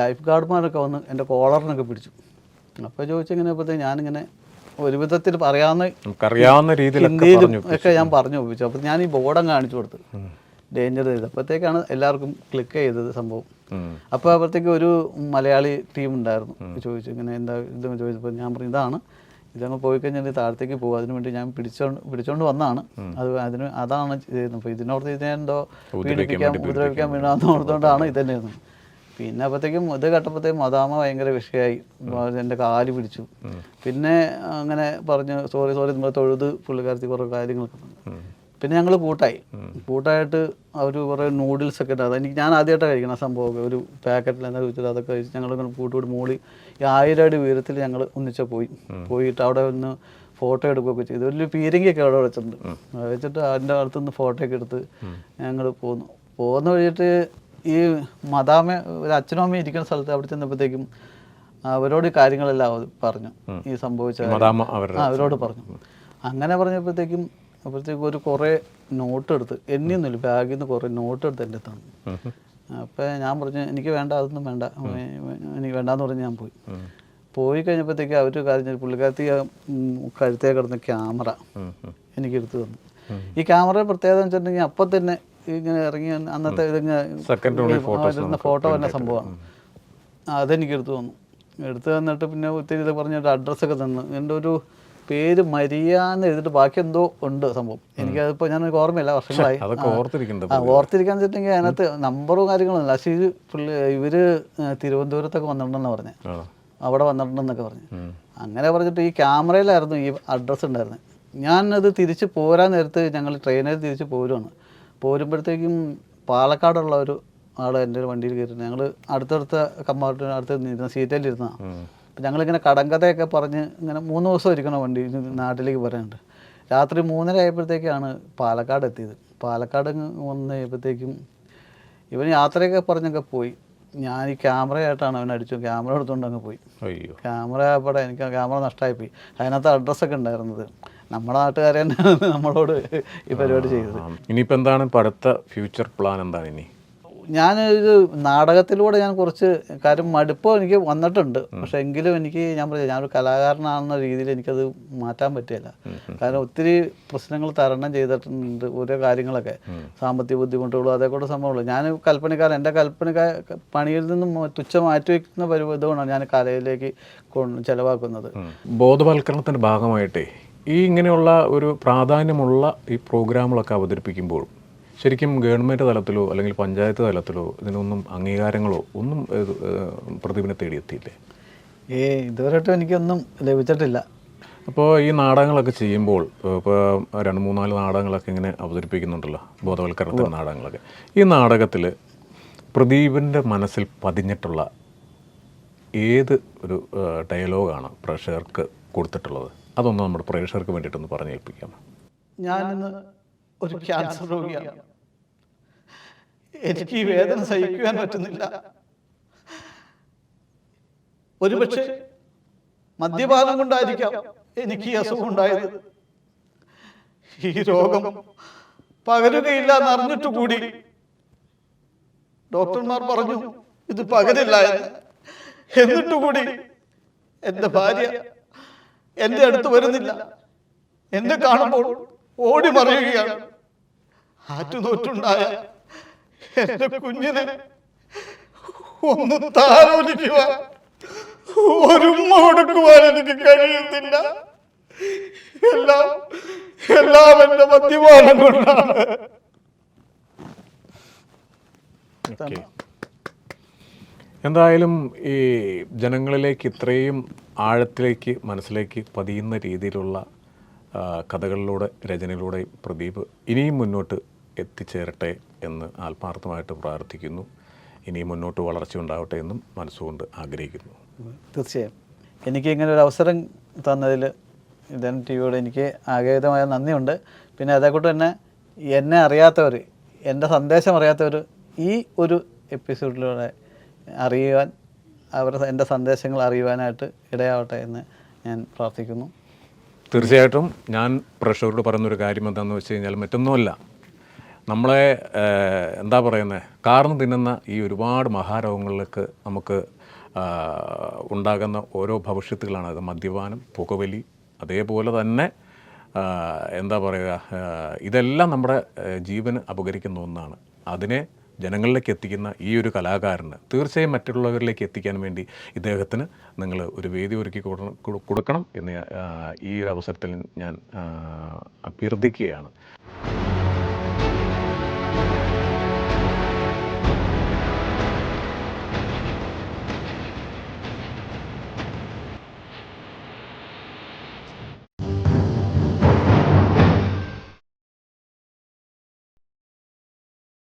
ലൈഫ് ഗാർഡ്മാരൊക്കെ വന്ന് എന്റെ കോളറിനൊക്കെ പിടിച്ചു. അപ്പോൾ ചോദിച്ചിങ്ങനെ അപ്പോഴത്തേക്ക് ഞാനിങ്ങനെ ഒരു വിധത്തിൽ പറയാവുന്ന പറഞ്ഞു ഒക്കെ ഞാൻ പറഞ്ഞു ഒപ്പിച്ചു. അപ്പോൾ ഞാൻ ഈ ബോർഡം കാണിച്ചു കൊടുത്തു. ഡേഞ്ചർ ചെയ്തത്. അപ്പോഴത്തേക്കാണ് എല്ലാവർക്കും ക്ലിക്ക് ചെയ്തത് സംഭവം. അപ്പോൾ അപ്പോഴത്തേക്ക് ഒരു മലയാളി ടീം ഉണ്ടായിരുന്നു. ചോദിച്ചു ഇങ്ങനെ എന്താ ഇത്? ചോദിച്ചപ്പോൾ ഞാൻ പറഞ്ഞു ഇതാണ്. ഇതങ്ങ് പോയി കഴിഞ്ഞാൽ താഴത്തേക്ക് പോകും അതിനു വേണ്ടി ഞാൻ പിടിച്ചോണ്ട് പിടിച്ചോണ്ട് വന്നാണ്. അത് അതിന് അതാണ് ചെയ്യുന്നത് അപ്പോൾ ഇതിനോർത്ത് ഇതിനെ എന്തോ പീഡിപ്പിക്കാൻ ഉപദ്രവിക്കാൻ വേണമെന്ന് ഓർത്തുകൊണ്ടാണ് ഇതന്നെയായിരുന്നു പിന്നെ അപ്പോഴത്തേക്കും ഇത് കേട്ടപ്പോഴത്തേക്കും മദാമ ഭയങ്കര വിഷയമായി എന്റെ കാൽ പിടിച്ചു. പിന്നെ അങ്ങനെ പറഞ്ഞു സോറി സോറി നമ്മൾ തൊഴുത് പുള്ളിക്കാരത്തി കുറേ കാര്യങ്ങളൊക്കെ പിന്നെ ഞങ്ങൾ കൂട്ടായി. കൂട്ടായിട്ട് അവർ കുറേ നൂഡിൽസ് ഒക്കെ എനിക്ക് ഞാൻ ആദ്യമായിട്ടാണ് കഴിക്കണം ആ സംഭവമൊക്കെ. ഒരു പാക്കറ്റിൽ എന്താ ചോദിച്ചത് അതൊക്കെ കഴിച്ച് ഞങ്ങൾ കൂട്ടുകൂടി മൂളി ഈ ആയിരം അടി ഉയരത്തിൽ ഞങ്ങൾ ഒന്നിച്ച പോയി. പോയിട്ട് അവിടെ ഒന്ന് ഫോട്ടോ എടുക്കുകയൊക്കെ ചെയ്തു. വലിയ പീരങ്കിയൊക്കെ അവിടെ വെച്ചിട്ടുണ്ട്. വെച്ചിട്ട് അതിന്റെ അടുത്തുനിന്ന് ഫോട്ടോ ഒക്കെ എടുത്ത് ഞങ്ങൾ പോന്നു. പോകുന്ന വഴിയിട്ട് ഈ മദാമ ഒരു അച്ഛനും അമ്മയും ഇരിക്കുന്ന സ്ഥലത്ത് അവിടെ ചെന്നപ്പോഴത്തേക്കും അവരോട് കാര്യങ്ങളെല്ലാം പറഞ്ഞു. ഈ സംഭവിച്ച അവരോട് പറഞ്ഞു. അങ്ങനെ പറഞ്ഞപ്പോഴത്തേക്കും അപ്പോഴത്തേക്കും ഒരു കുറേ നോട്ട് എടുത്ത് എന്നെയൊന്നുമില്ല ബാഗിൽ നിന്ന് കുറേ നോട്ട് എടുത്ത് എന്റെ തന്നു. അപ്പോൾ ഞാൻ പറഞ്ഞു എനിക്ക് വേണ്ട അതൊന്നും വേണ്ട. എനിക്ക് വേണ്ടാന്ന് പറഞ്ഞ് ഞാൻ പോയി. പോയി കഴിഞ്ഞപ്പോഴത്തേക്ക് അവർ കാര്യം. പുള്ളിക്കാരത്തി കഴുത്തേ കിടന്ന ക്യാമറ എനിക്ക് എടുത്തു തന്നു. ഈ ക്യാമറ പ്രത്യേകത വെച്ചിട്ടുണ്ടെങ്കിൽ അപ്പം തന്നെ ഇങ്ങനെ ഇറങ്ങി അന്നത്തെ ഇതിങ്ങനെ ഫോട്ടോ തന്നെ സംഭവമാണ്. അതെനിക്ക് എടുത്തു തന്നു. എടുത്തു തന്നിട്ട് പിന്നെ ഒത്തിരി ഇത് പറഞ്ഞിട്ട് അഡ്രസ്സൊക്കെ തന്നു. എന്റെ ഒരു പേര് മരിയാന്ന് എഴുതിട്ട് ബാക്കി എന്തോ ഉണ്ട് സംഭവം. എനിക്കതിപ്പോൾ ഞാൻ ഓർമ്മയില്ല വർഷങ്ങളായി. ഓർത്തിരിക്കാൻ വെച്ചിട്ടുണ്ടെങ്കിൽ അതിനകത്ത് നമ്പറും കാര്യങ്ങളും പക്ഷേ ഇത് പുള്ളി ഇവർ തിരുവനന്തപുരത്തൊക്കെ വന്നിട്ടുണ്ടെന്ന് പറഞ്ഞു. അവിടെ വന്നിട്ടുണ്ടെന്നൊക്കെ പറഞ്ഞു. അങ്ങനെ പറഞ്ഞിട്ട് ഈ ക്യാമറയിലായിരുന്നു ഈ അഡ്രസ്സ് ഉണ്ടായിരുന്നത് ഞാനത് തിരിച്ച് പോരാൻ നേരത്ത് ഞങ്ങൾ ട്രെയിനിൽ തിരിച്ച് പോരുവാണ്. പോരുമ്പോഴത്തേക്കും പാലക്കാടുള്ള ഒരു ആൾ എന്റെ ഒരു വണ്ടിയിൽ കയറി ഞങ്ങൾ അടുത്തടുത്ത കമ്പാർട്ട്മെന്റ് അടുത്ത് ഇരുന്ന സീറ്റിൽ ഇരുന്നതാണ് അപ്പം ഞങ്ങളിങ്ങനെ കടങ്കഥയൊക്കെ പറഞ്ഞ് ഇങ്ങനെ മൂന്ന് ദിവസം ഇരിക്കണം വണ്ടി നാട്ടിലേക്ക് പറയാനുണ്ട് രാത്രി മൂന്നര ആയപ്പോഴത്തേക്കാണ് പാലക്കാട് എത്തിയത്. പാലക്കാട് വന്ന് കഴിയുമ്പോഴത്തേക്കും ഇവൻ യാത്രയൊക്കെ പറഞ്ഞൊക്കെ പോയി. ഞാൻ ഈ ക്യാമറയായിട്ടാണ് അവൻ അടിച്ചു. ക്യാമറ എടുത്തുകൊണ്ട് അങ്ങ് പോയി. അയ്യോ. ക്യാമറ അവിടെ എനിക്ക് ക്യാമറ നഷ്ടമായിപ്പോയി അതിനകത്ത് അഡ്രസ്സൊക്കെ ഉണ്ടായിരുന്നത് നമ്മുടെ നാട്ടുകാരെ തന്നെയാണ് നമ്മളോട് ഈ പരിപാടി ചെയ്തത്. ഇനിയിപ്പോൾ എന്താണ് ഇപ്പോൾ അടുത്ത ഫ്യൂച്ചർ പ്ലാൻ എന്താണ് ഇനി? ഞാനൊരു നാടകത്തിലൂടെ ഞാൻ കുറച്ച് കാര്യം മടുപ്പ് എനിക്ക് വന്നിട്ടുണ്ട്. പക്ഷെ എങ്കിലും എനിക്ക് ഞാൻ പറയാം ഞാനൊരു കലാകാരനാണെന്ന രീതിയിൽ എനിക്കത് മാറ്റാൻ പറ്റില്ല കാരണം ഒത്തിരി പ്രശ്നങ്ങൾ തരണം ചെയ്തിട്ടുണ്ട് ഓരോ കാര്യങ്ങളൊക്കെ. സാമ്പത്തിക ബുദ്ധിമുട്ടുകളും അതേ കൂടെ സംഭവമുള്ളൂ ഞാൻ കൽപ്പനക്കാരൻ എന്റെ കൽപ്പന പണിയിൽ നിന്നും തുച്ഛ മാറ്റി വയ്ക്കുന്ന ഇതുകൊണ്ടാണ് ഞാൻ കലയിലേക്ക് ചെലവാക്കുന്നത്. ചിലവാക്കുന്നത് ബോധവൽക്കരണത്തിന്റെ ഭാഗമായിട്ടേ ഈ ഇങ്ങനെയുള്ള ഒരു പ്രാധാന്യമുള്ള ഈ പ്രോഗ്രാമുകളൊക്കെ അവതരിപ്പിക്കുമ്പോൾ ശരിക്കും ഗവൺമെന്റ് തലത്തിലോ അല്ലെങ്കിൽ പഞ്ചായത്ത് തലത്തിലോ ഇതിനൊന്നും അംഗീകാരങ്ങളോ ഒന്നും പ്രതിഭനെ തേടിയെത്തിയില്ലേ? ഏ ഇതുവരെയായിട്ടും എനിക്കൊന്നും ലഭിച്ചിട്ടില്ല. അപ്പോൾ ഈ നാടകങ്ങളൊക്കെ ചെയ്യുമ്പോൾ ഇപ്പോൾ രണ്ട് മൂന്നാൽ നാടകങ്ങളൊക്കെ ഇങ്ങനെ അവതരിപ്പിക്കുന്നുണ്ടല്ലോ ബോധവൽക്കരണത്തിന്റെ നാടകങ്ങളൊക്കെ. ഈ നാടകത്തിൽ പ്രദീപിന്റെ മനസ്സിൽ പതിഞ്ഞിട്ടുള്ള ഏത് ഒരു ഡയലോഗാണ് പ്രേക്ഷകർക്ക് കൊടുത്തിട്ടുള്ളത്? അതൊന്ന് നമ്മുടെ പ്രേക്ഷകർക്ക് വേണ്ടിയിട്ടൊന്ന് പറഞ്ഞേൽപ്പിക്കാം ഞാനിന്ന് ഒരു ക്യാൻസർ രോഗിയാണ്. എനിക്ക് ഈ വേദന സഹിക്കുവാൻ പറ്റുന്നില്ല. ഒരുപക്ഷെ മദ്യപാനം കൊണ്ടായിരിക്കാം എനിക്ക് ഈ അസുഖം ഉണ്ടായത്. ഈ രോഗം പകരുകയില്ല എന്നറിഞ്ഞിട്ട് കൂടി ഡോക്ടർമാർ പറഞ്ഞു ഇത് പകരില്ല എന്ന്. എന്നിട്ട് കൂടി എന്റെ ഭാര്യ എന്റെ അടുത്ത് വരുന്നില്ല. എന്നെ കാണുമ്പോൾ ഓടി മറിയുകയാണ്. ആറ്റുനോറ്റുണ്ടായ എന്റെ കുഞ്ഞിനെ ഒന്ന് താലോചിക്കുവാൻ ഒരു ഉമ്മ കൊടുക്കുവാൻ എനിക്ക് കഴിയുന്നില്ല. എല്ലാം എല്ലാം എന്റെ മദ്യപാനം കൊണ്ടാണ്. എന്തായാലും ഈ ജനങ്ങളിലേക്ക് ഇത്രയും ആഴത്തിലേക്ക് മനസ്സിലേക്ക് പതിയുന്ന രീതിയിലുള്ള കഥകളിലൂടെ രചനയിലൂടെ പ്രദീപ് ഇനിയും മുന്നോട്ട് എത്തിച്ചേരട്ടെ. എന്ന് ആത്മാർത്ഥമായിട്ട് പ്രാർത്ഥിക്കുന്നു. ഇനി മുന്നോട്ട് വളർച്ച ഉണ്ടാവട്ടെ എന്നും മനസ്സുകൊണ്ട് ആഗ്രഹിക്കുന്നു. തീർച്ചയായും. എനിക്ക് ഇങ്ങനെ ഒരു അവസരം തന്നതിൽ ഇതൻ ടി വിയോട് എനിക്ക് ആഗ്രഹിതമായ നന്ദിയുണ്ട്. പിന്നെ അതേക്കൂട്ട് തന്നെ എന്നെ അറിയാത്തവർ എന്റെ സന്ദേശം അറിയാത്തവർ ഈ ഒരു എപ്പിസോഡിലൂടെ അറിയുവാൻ അവരുടെ എന്റെ സന്ദേശങ്ങൾ അറിയുവാനായിട്ട് ഇടയാവട്ടെ എന്ന് ഞാൻ പ്രാർത്ഥിക്കുന്നു. തീർച്ചയായിട്ടും ഞാൻ പ്രഷറോട് പറയുന്നൊരു കാര്യം എന്താണെന്ന് വെച്ച് കഴിഞ്ഞാൽ മറ്റൊന്നുമല്ല. നമ്മളെ എന്താ പറയുന്നത് കാർന്ന് തിന്നുന്ന ഈ ഒരുപാട് മഹാരോഗങ്ങളിലേക്ക് നമുക്ക് ഉണ്ടാകുന്ന ഓരോ ഭവിഷ്യത്തുകളാണ് അത്. മദ്യപാനം പുകവലി അതേപോലെ തന്നെ എന്താ പറയുക ഇതെല്ലാം നമ്മുടെ ജീവന് അപകരിക്കുന്ന ഒന്നാണ്. അതിനെ ജനങ്ങളിലേക്ക് എത്തിക്കുന്ന ഈ ഒരു കലാകാരന് തീർച്ചയായും മറ്റുള്ളവരിലേക്ക് എത്തിക്കാൻ വേണ്ടി ഇദ്ദേഹത്തിന് നിങ്ങൾ ഒരു വേദി ഒരുക്കി കൊടു- കൊടു- കൊടുക്കണം എന്ന് ഈ ഒരു അവസരത്തിൽ ഞാൻ അഭ്യർത്ഥിക്കുകയാണ്.